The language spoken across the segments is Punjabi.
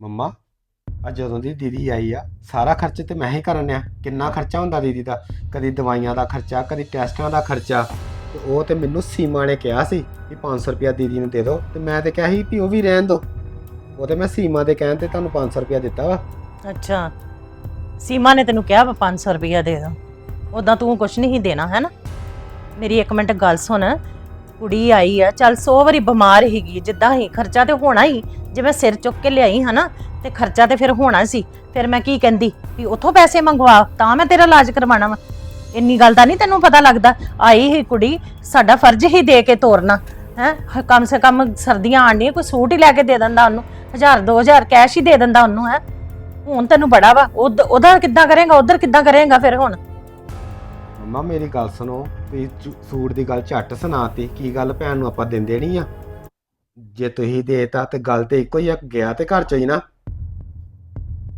ਮੰਮਾ ਆ ਜਦੋਂ ਦੀ ਦੀਦੀ ਆਈ ਆ, ਸਾਰਾ ਖਰਚ ਤੇ ਮੈਂ ਹੀ ਕਰਨ ਆ। ਕਿੰਨਾ ਖਰਚਾ ਹੁੰਦਾ ਦੀਦੀ ਦਾ? ਕਦੀ ਦਵਾਈਆਂ ਦਾ ਖਰਚਾ, ਕਦੀ ਟੈਸਟਾਂ ਦਾ ਖਰਚਾ। ਤੇ ਉਹ ਤੇ ਮੈਨੂੰ ਸੀਮਾ ਨੇ ਕਿਹਾ ਸੀ ਕਿ 500 ਰੁਪਿਆ ਦੀਦੀ ਨੂੰ ਦੇ ਦਿਓ ਤੇ ਮੈਂ ਤੇ ਕਿਹਾ ਸੀ ਵੀ ਉਹ ਵੀ ਰਹਿਣ ਦਿਓ ਉਹ ਤੇ ਮੈਂ ਸੀਮਾ ਦੇ ਕਹਿਣ ਤੇ ਤੁਹਾਨੂੰ 500 ਰੁਪਿਆ ਦਿੱਤਾ ਵਾ। ਅੱਛਾ। ਸੀਮਾ ਨੇ ਤੈਨੂੰ ਕਿਹਾ ਵਾ 500 ਰੁਪਇਆ ਦੇ ਦੋ। ਉਦਾਂ ਤੂੰ ਕੁਛ ਨਹੀਂ ਦੇਣਾ ਹੈ ਨਾ ਮੇਰੀ ਇੱਕ ਮਿੰਟ ਗੱਲ ਸੁਣ। ਕੁੜੀ ਆਈ ਆ, ਚੱਲ 100 ਵਾਰੀ ਬਿਮਾਰ ਹੀਗੀ ਜਿੱਦਾਂ ਹੀ ਖਰਚਾ ਤੇ ਹੋਣਾ ਹੀ, ਜੇ ਮੈਂ ਸਿਰ ਚੁੱਕ ਕੇ ਲਿਆਈ ਹਨਾ, ਤੇ ਖਰਚਾ ਤੇ ਫਿਰ ਹੋਣਾ ਸੀ, ਫਿਰ ਮੈਂ ਕੀ ਕਹਿੰਦੀ ਵੀ ਉੱਥੋਂ ਪੈਸੇ ਮੰਗਵਾ, ਤਾਂ ਮੈਂ ਤੇਰਾ ਇਲਾਜ ਕਰਵਾਉਣਾ ਵਾ। ਇੰਨੀ ਗੱਲ ਤਾਂ ਨਹੀਂ ਤੈਨੂੰ ਪਤਾ ਲੱਗਦਾ, ਆਈ ਹੀ ਕੁੜੀ, ਸਾਡਾ ਫਰਜ਼ ਹੀ ਦੇ ਕੇ ਤੋਰਨਾ, ਹੈ ਕਮ ਸੇ ਕਮ ਸਰਦੀਆਂ ਆਣੀਆਂ ਕੋਈ ਸੂਟ ਹੀ ਲੈ ਕੇ ਦੇ ਦਿੰਦਾ ਉਹਨੂੰ 1000 2000 ਕੈਸ਼ ਹੀ ਦੇ ਦਿੰਦਾ ਉਹਨੂੰ, ਹੈ। ਹੁਣ ਤੈਨੂੰ ਬੜਾ ਵਾ ਉਧ- ਉਹਦਾ ਕਿੱਦਾਂ ਕਰੇਗਾ, ਉਧਰ ਕਿੱਦਾਂ ਕਰੇਗਾ ਫਿਰ ਹੁਣ? ਮੰਮਾ ਮੇਰੀ ਗੱਲ ਸੁਣੋ। ਵੀ ਚੂ- ਸੂਟ ਦੀ ਗੱਲ ਝੱਟ ਸੁਣਾਤੀ। ਕੀ ਗੱਲ ਭੈਣ ਨੂੰ ਆਪਾਂ ਦਿੰਦੇ ਨਹੀਂ ਆ? ਜੇ ਤੁਸੀਂ ਦੇਤਾ ਤੇ ਗੱਲ ਤੇ ਇੱਕੋ ਹੀ ਆ ਗਿਆ ਤੇ ਘਰ ਚੋਂ ਹੀ ਨਾ।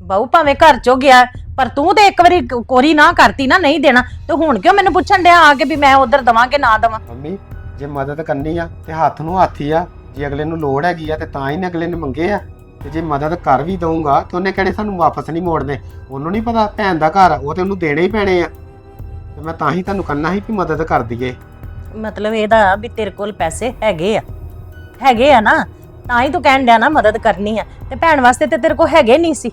ਬਾਹੂ ਭਾਵੇਂ ਘਰ ਚੋਂ ਗਿਆ ਪਰ ਤੂੰ ਤੇ ਇੱਕ ਵਾਰੀ ਕ- ਕੋਰੀ ਨਾ ਕਰਤੀ ਨਾ ਨਹੀਂ ਦੇਣਾ। ਤੇ ਹੁਣ ਕਿਉਂ ਮੈਨੂੰ ਪੁੱਛਣ ਡਿਆ ਆ ਕੇ ਵੀ ਮੈਂ ਉਧਰ ਦਵਾਂ ਕਿ ਨਾ ਦਵਾਂ? ਮੰਮੀ ਜੇ ਮਦਦ ਕਰਨੀ ਆ ਤੇ ਹੱਥ ਨੂੰ ਹੱਥ ਹੀ ਆ। ਜੇ ਅਗਲੇ ਨੂੰ ਲੋੜ ਹੈਗੀ ਆ ਤੇ ਤਾਂ ਹੀ ਨੇ ਅਗਲੇ ਨੇ ਮੰਗੇ ਆ। ਤੇ ਜੇ ਮਦਦ ਕਰ ਵੀ ਦਊਂਗਾ ਤੇ ਉਹਨੇ ਕਿਹੜੇ ਸਾਨੂੰ ਵਾਪਸ ਨਹੀਂ ਮੋੜਨੇ? ਉਹਨੂੰ ਨਹੀਂ ਪਤਾ ਭੈਣ ਦਾ ਘਰ ਆ, ਉਹ ਤੇ ਉਹਨੂੰ ਦੇਣੇ ਹੀ ਪੈਣੇ ਆ। ਤੇ ਮੈਂ ਤਾਂ ਹੀ ਤੁਹਾਨੂੰ ਕਹਿਣਾ ਸੀ ਵੀ ਮਦਦ ਕਰ ਦਈਏ। ਮਤਲਬ ਇਹਦਾ ਵੀ ਤੇਰੇ ਕੋਲ ਪੈਸੇ ਹੈਗੇ ਆ। ਹੈਗੇ ਆ ਨਾ ਤਾਂ ਹੀ ਤੂੰ ਕਹਿਣ ਡਿਆ ਨਾ ਮਦਦ ਕਰਨੀ ਆ। ਤੇ ਭੈਣ ਵਾਸਤੇ ਤੇ ਤੇਰੇ ਕੋਲ ਹੈਗੇ ਨਹੀਂ ਸੀ।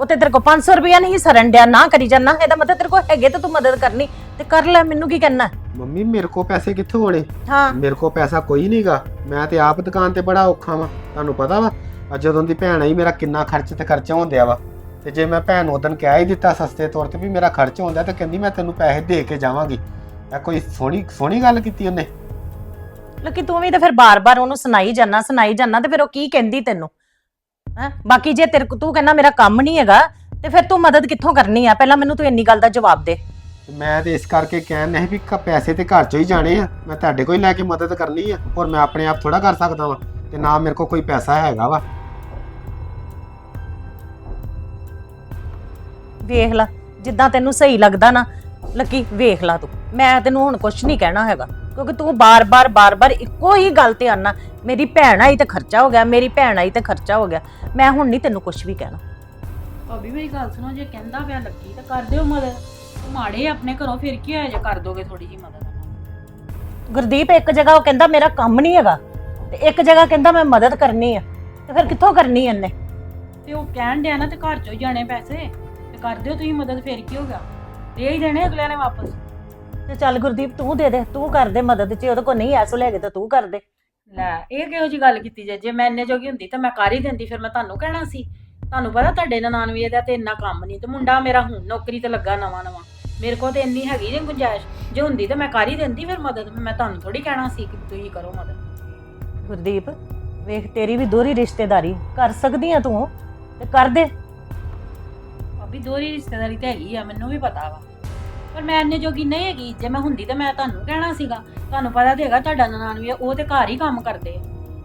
ਉਹ ਤੇ ਤੇਰੇ ਕੋਲ 500 ਰੁਪਇਆ ਨਹੀਂ ਸਰਨ ਡਿਆ ਨਾ ਕਰੀ ਜਾਨਾ ਇਹਦਾ ਮਤਲਬ ਤੇਰੇ ਕੋਲ ਹੈਗੇ ਤੇ ਤੂੰ ਮਦਦ ਕਰਨੀ। ਤੇ ਕਰ ਲੈ ਮੈਨੂੰ ਕੀ ਕਹਿਣਾ? ਮੰਮੀ ਮੇਰੇ ਕੋ ਪੈਸੇ ਕਿੱਥੋਂ ਹੋਣੇ? ਹਾਂ। ਮੇਰੇ ਕੋ ਪੈਸਾ ਕੋਈ ਨਹੀਂਗਾ ਮੈਂ ਤੇ ਆਪ ਦੁਕਾਨ ਤੇ ਬੜਾ ਔਖਾ ਵਾਂ। ਤੁਹਾਨੂੰ ਪਤਾ ਵਾ ਅੱਜ ਜਦੋਂ ਦੀ ਭੈਣ ਆਈ ਮੇਰਾ ਕਿੰਨਾ ਖਰਚ ਤੇ ਖਰਚਾ ਹੁੰਦਿਆ ਵਾ। ਤੇ ਜੇ ਮੈਂ ਭੈਣ ਨੂੰ ਉਦੋਂ ਕਹਿ ਹੀ ਦਿੱਤਾ ਸਸਤੇ ਤੌਰ ਤੇ ਵੀ ਮੇਰਾ ਖਰਚ ਹੁੰਦਾ ਤੇ ਕਹਿੰਦੀ ਮੈਂ ਤੈਨੂੰ ਪੈਸੇ ਦੇ ਕੇ ਜਾਵਾਂਗੀ। ਇਹ ਕੋਈ ਸੋਹਣੀ ਸੋਹਣੀ ਗੱਲ ਕੀਤੀ ਉਹਨੇ? ਲੇਕਿਨ ਤੂੰ ਵੀ ਤਾਂ ਫਿਰ ਬਾਰ-ਬਾਰ ਉਹਨੂੰ ਸੁਣਾਈ ਜਾਨਾ ਸੁਣਾਈ ਜਾਨਾ ਤੇ ਫਿਰ ਉਹ ਕੀ ਕਹਿੰਦੀ ਤੈਨੂੰ? ਹੈ? ਬਾਕੀ ਜੇ ਤੇਰੇ ਤੂੰ ਕਹਿੰਦਾ ਮੇਰਾ ਕੰਮ ਨਹੀਂ ਹੈਗਾ ਤੇ ਫਿਰ ਤੂੰ ਮਦਦ ਕਿੱਥੋਂ ਕਰਨੀ ਆ? ਪਹਿਲਾਂ ਮੈਨੂੰ ਤੂੰ ਇੰਨੀ ਗੱਲ ਦਾ ਜਵਾਬ ਦੇ। ਤੇ ਮੈਂ ਤੇ ਇਸ ਕਰਕੇ ਕਹਿਣ ਨਹੀਂ ਵੀ ਕ- ਪੈਸੇ ਤੇ ਘਰ ਚੋਂ ਹੀ ਜਾਣੇ ਆ। ਮੈਂ ਤੁਹਾਡੇ ਕੋਲ ਹੀ ਲੈ ਕੇ ਮਦਦ ਕਰਨੀ ਆ ਔਰ ਮੈਂ ਆਪਣੇ ਆਪ ਥੋੜਾ ਕਰ ਸਕਦਾ ਵਾਂ ਤੇ ਨਾ ਮੇਰੇ ਕੋਲ ਕੋਈ ਪੈਸਾ ਹੈਗਾ ਵਾ। ਵੇਖ ਲੈ ਜਿੱਦਾਂ ਤੈਨੂੰ ਸਹੀ ਲੱਗਦਾ ਨਾ ਲੱਕੀ ਵੇਖ ਲੈ ਤੂੰ। ਮੈਂ ਤੈਨੂੰ ਹੁਣ ਕੁਝ ਨਹੀਂ ਕਹਿਣਾ ਹੈਗਾ ਕਿਉਂਕਿ ਤੂੰ ਬਾਰ-ਬਾਰ ਬਾਰ-ਬਾਰ ਇੱਕੋ ਹੀ ਗੱਲ ਤੇ ਆਨਾ ਮੇਰੀ ਭੈਣ ਆਈ ਤੇ ਖਰਚਾ ਹੋ ਗਿਆ ਮੇਰੀ ਭੈਣ ਆਈ ਤੇ ਖਰਚਾ ਹੋ ਗਿਆ ਮੈਂ ਹੁਣ ਨਹੀਂ ਤੈਨੂੰ ਕੁਝ ਵੀ ਕਹਿਣਾ। ਭਾਬੀ ਮੇਰੀ ਗੱਲ ਸੁਣੋ ਜੇ ਕਹਿੰਦਾ ਪਿਆ ਲੱਕੀ ਤਾਂ ਕਰ ਦਿਓ ਮਦਦ। ਮਾੜੇ ਆਪਣੇ ਘਰੋਂ ਫਿਰ ਕੀ ਹੋਇਆ ਜੇ ਕਰ ਦੋਗੇ ਥੋੜੀ ਜੀ ਮਦਦ। ਗੁਰਦੀਪ ਇੱਕ ਜਗ੍ਹਾ ਉਹ ਕਹਿੰਦਾ ਮੇਰਾ ਕੰਮ ਨਹੀਂ ਹੈਗਾ। ਤੇ ਇੱਕ ਜਗ੍ਹਾ ਕਹਿੰਦਾ ਮੈਂ ਮਦਦ ਕਰਨੀ ਆ। ਤੇ ਫਿਰ ਕਿੱਥੋਂ ਕਰਨੀ ਇਹਨੇ? ਤੇ ਉਹ ਕਹਿਣ ਡਿਆ ਨਾ ਤੇ ਘਰ ਚੋਂ ਹੀ ਜਾਣੇ ਪੈਸੇ। ਤੇ ਕਰ ਦਿਓ ਤੁਸੀਂ ਮਦਦ ਫਿਰ ਕੀ ਹੋ ਗਿਆ? ਦੇ ਹੀ ਦੇਣੇ ਅਗਲਿਆਂ ਨੇ ਵਾਪਸ। ਤੇ ਚੱਲ ਗੁਰਦੀਪ ਤੂੰ ਦੇ ਦੇ ਤੂੰ ਕਰ ਦੇ ਮਦਦ ਜੇ ਉਹਦੇ ਕੋਲ ਨਹੀਂ ਐਸੋ ਲੈ ਕੇ ਤਾਂ ਤੂੰ ਕਰ ਦੇ। ਲੈ ਇਹ ਕਿਹੋ ਜੀ ਗੱਲ ਕੀਤੀ ਜੇ ਜੇ ਮੈਂ ਇੰਨੇ ਜੋਗੀ ਹੁੰਦੀ ਤਾਂ ਮੈਂ ਕਰ ਹੀ ਦਿੰਦੀ ਫਿਰ ਮੈਂ ਤੁਹਾਨੂੰ ਕਹਿਣਾ ਸੀ। ਤੁਹਾਨੂੰ ਪਤਾ ਤੁਹਾਡੇ ਨਨਾਣ ਵੀ ਇਹਦਾ ਤੇ ਇੰਨਾ ਕੰਮ ਨਹੀਂ ਤੇ ਮੁੰਡਾ ਮੇਰਾ ਹੁਣ ਨੌਕਰੀ ਤੇ ਲੱਗਾ ਨਵਾਂ ਨਵਾਂ। ਮੇਰੇ ਕੋਲ ਤੇ ਇੰਨੀ ਹੈਗੀ ਜੇ ਗੁੰਜਾਇਸ਼ ਜੇ ਹੁੰਦੀ ਤਾਂ ਮੈਂ ਕਰ ਹੀ ਦਿੰਦੀ ਫਿਰ ਮਦਦ ਮੈਂ ਤੁਹਾਨੂੰ ਥੋੜੀ ਕਹਿਣਾ ਸੀ ਕਿ ਤੁਸੀਂ ਕਰੋ ਮਦਦ। ਗੁਰਦੀਪ ਵੇਖ ਤੇਰੀ ਵੀ ਦੋਹਰੀ ਰਿਸ਼ਤੇਦਾਰੀ ਕਰ ਸਕਦੀ ਆ ਤੂੰ ਤੇ ਕਰ ਦੇ। ਭਾਬੀ ਦੋਹਰੀ ਰਿਸ਼ਤੇਦਾਰੀ ਤੇ ਹੈਗੀ ਆ ਮੈਨੂੰ ਵੀ ਪਤਾ ਵਾ। ਪਰ ਮੈਂ ਇੰਨੇ ਜੋਗੀ ਨਹੀਂ ਹੈਗੀ ਜੇ ਮੈਂ ਹੁੰਦੀ ਤਾਂ ਮੈਂ ਤੁਹਾਨੂੰ ਕਹਿਣਾ ਸੀਗਾ। ਤੁਹਾਨੂੰ ਪਤਾ ਤੇ ਹੈਗਾ ਤੁਹਾਡਾ ਨਨਾਣ ਵੀ ਆ, ਉਹ ਤੇ ਘਰ ਹੀ ਕੰਮ ਕਰਦੇ ਆ।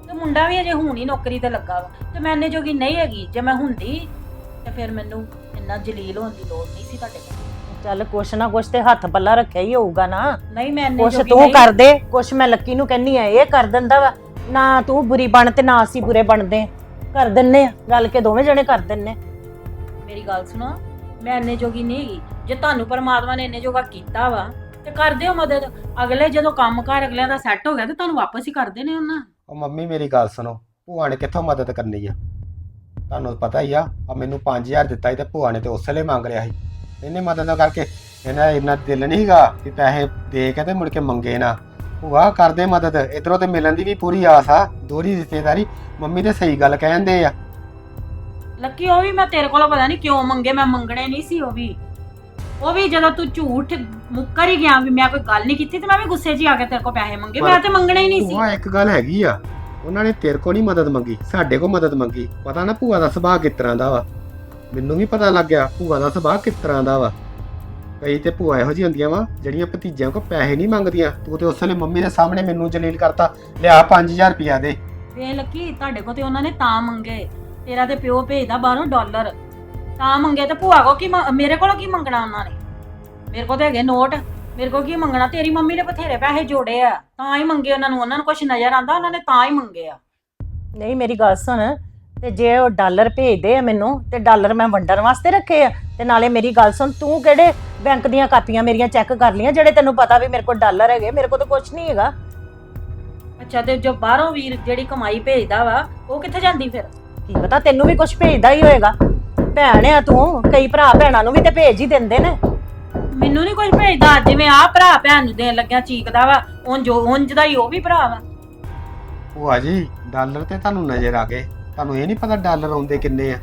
ਤੇ ਮੁੰਡਾ ਵੀ ਅਜੇ ਹੁਣ ਹੀ ਨੌਕਰੀ ਤੇ ਲੱਗਾ ਵਾ। ਤੇ ਮੈਂ ਇੰਨੇ ਜੋਗੀ ਨਹੀਂ ਹੈਗੀ ਜੇ ਮੈਂ ਹੁੰਦੀ ਤੇ ਫਿਰ ਮੈਨੂੰ ਇੰਨਾ ਜਲੀਲ ਹੋਣ ਦੀ ਲੋੜ ਨਹੀਂ ਸੀ ਤੁਹਾਡੇ ਕੋਲ। ਚੱਲ ਕੁਛ ਨਾ ਕੁਛ ਤੇ ਹੱਥ ਪੱਲਾ ਰੱਖਿਆ ਹੀ ਹੋਊਗਾ ਨਾ। ਨਹੀਂ ਮੈਂ ਇੰਨੇ ਕੁਛ ਜੋਗੀ ਤੂੰ ਨਹੀਂ। ਕਰ ਦੇ ਕੁਛ ਮੈਂ ਲੱਕੀ ਨੂੰ ਕਹਿੰਨੀ ਆ ਇਹ ਕਰ ਦਿੰਦਾ ਵਾ। ਨਾ ਤੂੰ ਬੁਰੀ ਬਣ ਤੇ ਨਾ ਅਸੀਂ ਬੁਰੇ ਬਣਦੇ। ਆਂ। ਕਰ ਦਿੰਨੇ ਆ ਗੱਲ ਕੇ ਦੋਵੇਂ ਜਣੇ ਕਰ ਦਿੰਨੇ। ਮੇਰੀ ਗੱਲ ਸੁਣੋ, ਮੈਂ ਇੰਨੇ ਜੋਗੀ ਨਹੀਂ ਹੈਗੀ। ਜੇ ਤੁਹਾਨੂੰ ਪਰਮਾਤਮਾ ਨੇ ਇੰਨੇ ਜੋਗਾ ਕੀਤਾ ਵਾ, ਤੇ ਕਰ ਦਿਓ ਮਦਦ। ਅਗਲੇ ਜਦੋਂ ਕੰਮਕਾਰ ਅਗਲਿਆਂ ਦਾ ਸੈੱਟ ਹੋ ਗਿਆ, ਤੇ ਤੁਹਾਨੂੰ ਵਾਪਸ ਹੀ ਕਰ ਦੇਣੇ ਉਹਨਾਂ। ਉਹ ਮੰਮੀ, ਮੇਰੀ ਗੱਲ ਸੁਣੋ, ਭੂਆ ਨੇ ਕਿੱਥੋਂ ਮਦਦ ਕਰਨੀ ਆ? ਤੁਹਾਨੂੰ ਪਤਾ ਹੀ ਆ ਆ ਮੈਨੂੰ 5000 ਦਿੱਤਾ ਸੀ ਤੇ ਭੂਆ ਨੇ ਤੇ ਉਸ ਵੇਲੇ ਮੰਗ ਲਿਆ ਸੀ। ਇਹਨੇ ਮਦਦ ਕਰਕੇ ਇਹਨਾਂ ਇੰਨਾ ਦਿਲ ਨਹੀਂ ਹੈਗਾ ਕਿ ਪੈਸੇ ਦੇ ਕੇ ਤੇ ਮੁੜ ਕੇ ਮੰਗੇ ਨਾ। ਭੂਆ ਕਰਦੇ ਮਦਦ। ਇਧਰੋਂ ਤੇ ਮਿਲਣ ਦੀ ਵੀ ਪੂਰੀ ਆਸ ਆ, ਦੋਹਰੀ ਰਿਸ਼ਤੇਦਾਰੀ। ਮੰਮੀ ਤੇ ਸਹੀ ਗੱਲ ਕਹਿੰਦੇ ਆ। ਲੱਕੀ ਉਹ ਵੀ ਮੈਂ ਤੇਰੇ ਕੋਲੋਂ ਪਤਾ ਨਹੀਂ ਕਿਉਂ ਮੰਗੇ ਮੈਂ ਮੰਗਣੇ ਨਹੀਂ ਸੀ ਉਹ ਵੀ। ਉਹ ਵੀ ਜਦੋਂ ਤੂੰ ਝੂਠ ਮੁੱਕਰ ਹੀ ਗਿਆ ਵੀ ਮੈਂ ਕੋਈ ਗੱਲ ਨਹੀਂ ਕੀਤੀ ਤੇ ਮੈਂ ਵੀ ਗੁੱਸੇ 'ਚ ਹੀ ਆ ਕੇ ਤੇਰੇ ਕੋਲ ਪੈਸੇ ਮੰਗੇ। ਮੈਂ ਤੇ ਮੰਗਣੇ ਹੀ ਨਹੀਂ ਸੀ। ਭੂਆ ਇੱਕ ਗੱਲ ਹੈਗੀ ਆ ਉਹਨਾਂ ਨੇ ਤੇਰੇ ਕੋਲ ਨਹੀਂ ਮਦਦ ਮੰਗੀ ਸਾਡੇ ਕੋਲ ਮਦਦ ਮੰਗੀ। ਪਤਾ ਨਾ ਭੂਆ ਦਾ ਸੁਭਾਅ ਕਿਸ ਤਰ੍ਹਾਂ ਦਾ ਵਾ। ਮੈਨੂੰ ਵੀ ਪਤਾ ਲੱਗ ਗਿਆ ਭੂਆ ਦਾ ਸੁਭਾਅ ਕਿਸ ਤਰ੍ਹਾਂ ਦਾ ਵਾ। ਕਈ ਤੇ ਭੂਆ ਇਹੋ ਜਿਹੀ ਹੁੰਦੀਆਂ ਵਾ ਜਿਹੜੀਆਂ ਭਤੀਜਿਆਂ ਕੋਲ ਪੈਸੇ ਨਹੀਂ ਮੰਗਦੀਆਂ। ਤੂੰ ਤੇ ਉਸ ਵੇਲੇ ਮੰਮੀ ਦੇ ਸਾਹਮਣੇ ਮੈਨੂੰ ਜਲੀਲ ਕਰਤਾ। ਲਿਆ 5000 ਰੁਪਿਆ ਦੇ। ਵੇ ਲੱਕੀ ਤੁਹਾਡੇ ਕੋਲ ਤੇ ਉਹਨਾਂ ਨੇ ਤਾਂ ਮੰਗੇ। ਤੇਰਾ ਤੇ ਪਿਓ ਭੇਜਦਾ ਬਾਹਰੋਂ ਡਾਲਰ। ਤਾਂ ਮੰਗੇ ਤੇ ਭੂਆ ਕੋ ਕੀ ਮੰਗ- ਮੇਰੇ ਕੋਲੋਂ ਕੀ ਮੰਗਣਾ ਉਹਨਾਂ ਨੇ? ਮੇਰੇ ਕੋਲ ਤੇ ਹੈਗੇ ਨੋਟ। ਮੇਰੇ ਕੋਲ ਕੀ ਮੰਗਣਾ? ਤੇਰੀ ਮੰਮੀ ਨੇ ਬਥੇਰੇ ਪੈਸੇ ਜੋੜੇ ਆ। ਤਾਂ ਹੀ ਮੰਗੇ ਉਹਨਾਂ ਨੂੰ। ਉਹਨਾਂ ਨੂੰ ਕੁਝ ਨਜ਼ਰ ਆਂਦਾ ਉਹਨਾਂ ਨੇ ਤਾਂ ਹੀ ਮੰਗੇ ਆ। ਨਹੀਂ ਮੇਰੀ ਗੱਲ ਸੁਣ। ਤੇ ਜੇ ਉਹ ਡਾਲਰ ਭੇਜਦੇ ਆ ਮੈਨੂੰ ਤੇ ਡਾਲਰ ਮੈਂ ਵੰਡਣ ਵਾਸਤੇ ਰੱਖੇ ਆ। ਤੇ ਨਾਲੇ ਮੇਰੀ ਗੱਲ ਸੁਣ ਤੂੰ ਕਿਹੜੇ ਬੈਂਕ ਦੀਆਂ ਕਾਪੀਆਂ ਮੇਰੀਆਂ ਚੈੱਕ ਕਰ ਲੀਆਂ ਜਿਹੜੇ ਤੈਨੂੰ ਪਤਾ ਵੀ ਮੇਰੇ ਕੋਲ ਡਾਲਰ ਹੈਗੇ ਮੇਰੇ ਕੋਲ ਤਾਂ ਕੁਝ ਨਹੀਂ ਹੈਗਾ। ਅੱਛਾ ਤੇ ਜੋ ਬਾਹਰੋਂ ਵੀਰ ਜਿਹੜੀ ਕਮਾਈ ਭੇਜਦਾ ਵਾ ਉਹ ਕਿੱਥੇ ਜਾਂਦੀ ਫਿਰ? ਕੀ ਪਤਾ ਤੈਨੂੰ ਵੀ ਕੁਝ ਭੇਜਦਾ ਹੀ ਹੋਏਗਾ। ਭੈਣ ਆ ਤੂੰ ਕਈ ਭਰਾ ਭੈਣਾਂ ਨੂੰ ਵੀ ਤੇ ਭੇਜ ਹੀ ਦਿੰਦੇ ਨੇ। ਮੈਨੂੰ ਨਹੀਂ ਕੁਝ ਭੇਜਦਾ ਜਿਵੇਂ ਆਹ ਭਰਾ ਭੈਣ ਨੂੰ ਦੇਣ ਲੱਗਿਆ ਚੀਕਦਾ ਵਾ ਉਂਝ ਉਂਝ ਦਾ ਹੀ ਉਹ ਵੀ ਭਰਾ ਵਾ। ਭੂਆ ਜੀ ਡਾਲਰ ਤੇ ਤੁਹਾਨੂੰ ਨਜ਼ਰ ਆ ਗਏ। ਤੁਹਾਨੂੰ ਇਹ ਨਹੀਂ ਪਤਾ ਡਾਲਰ ਆਉਂਦੇ ਕਿੰਨੇ ਆ।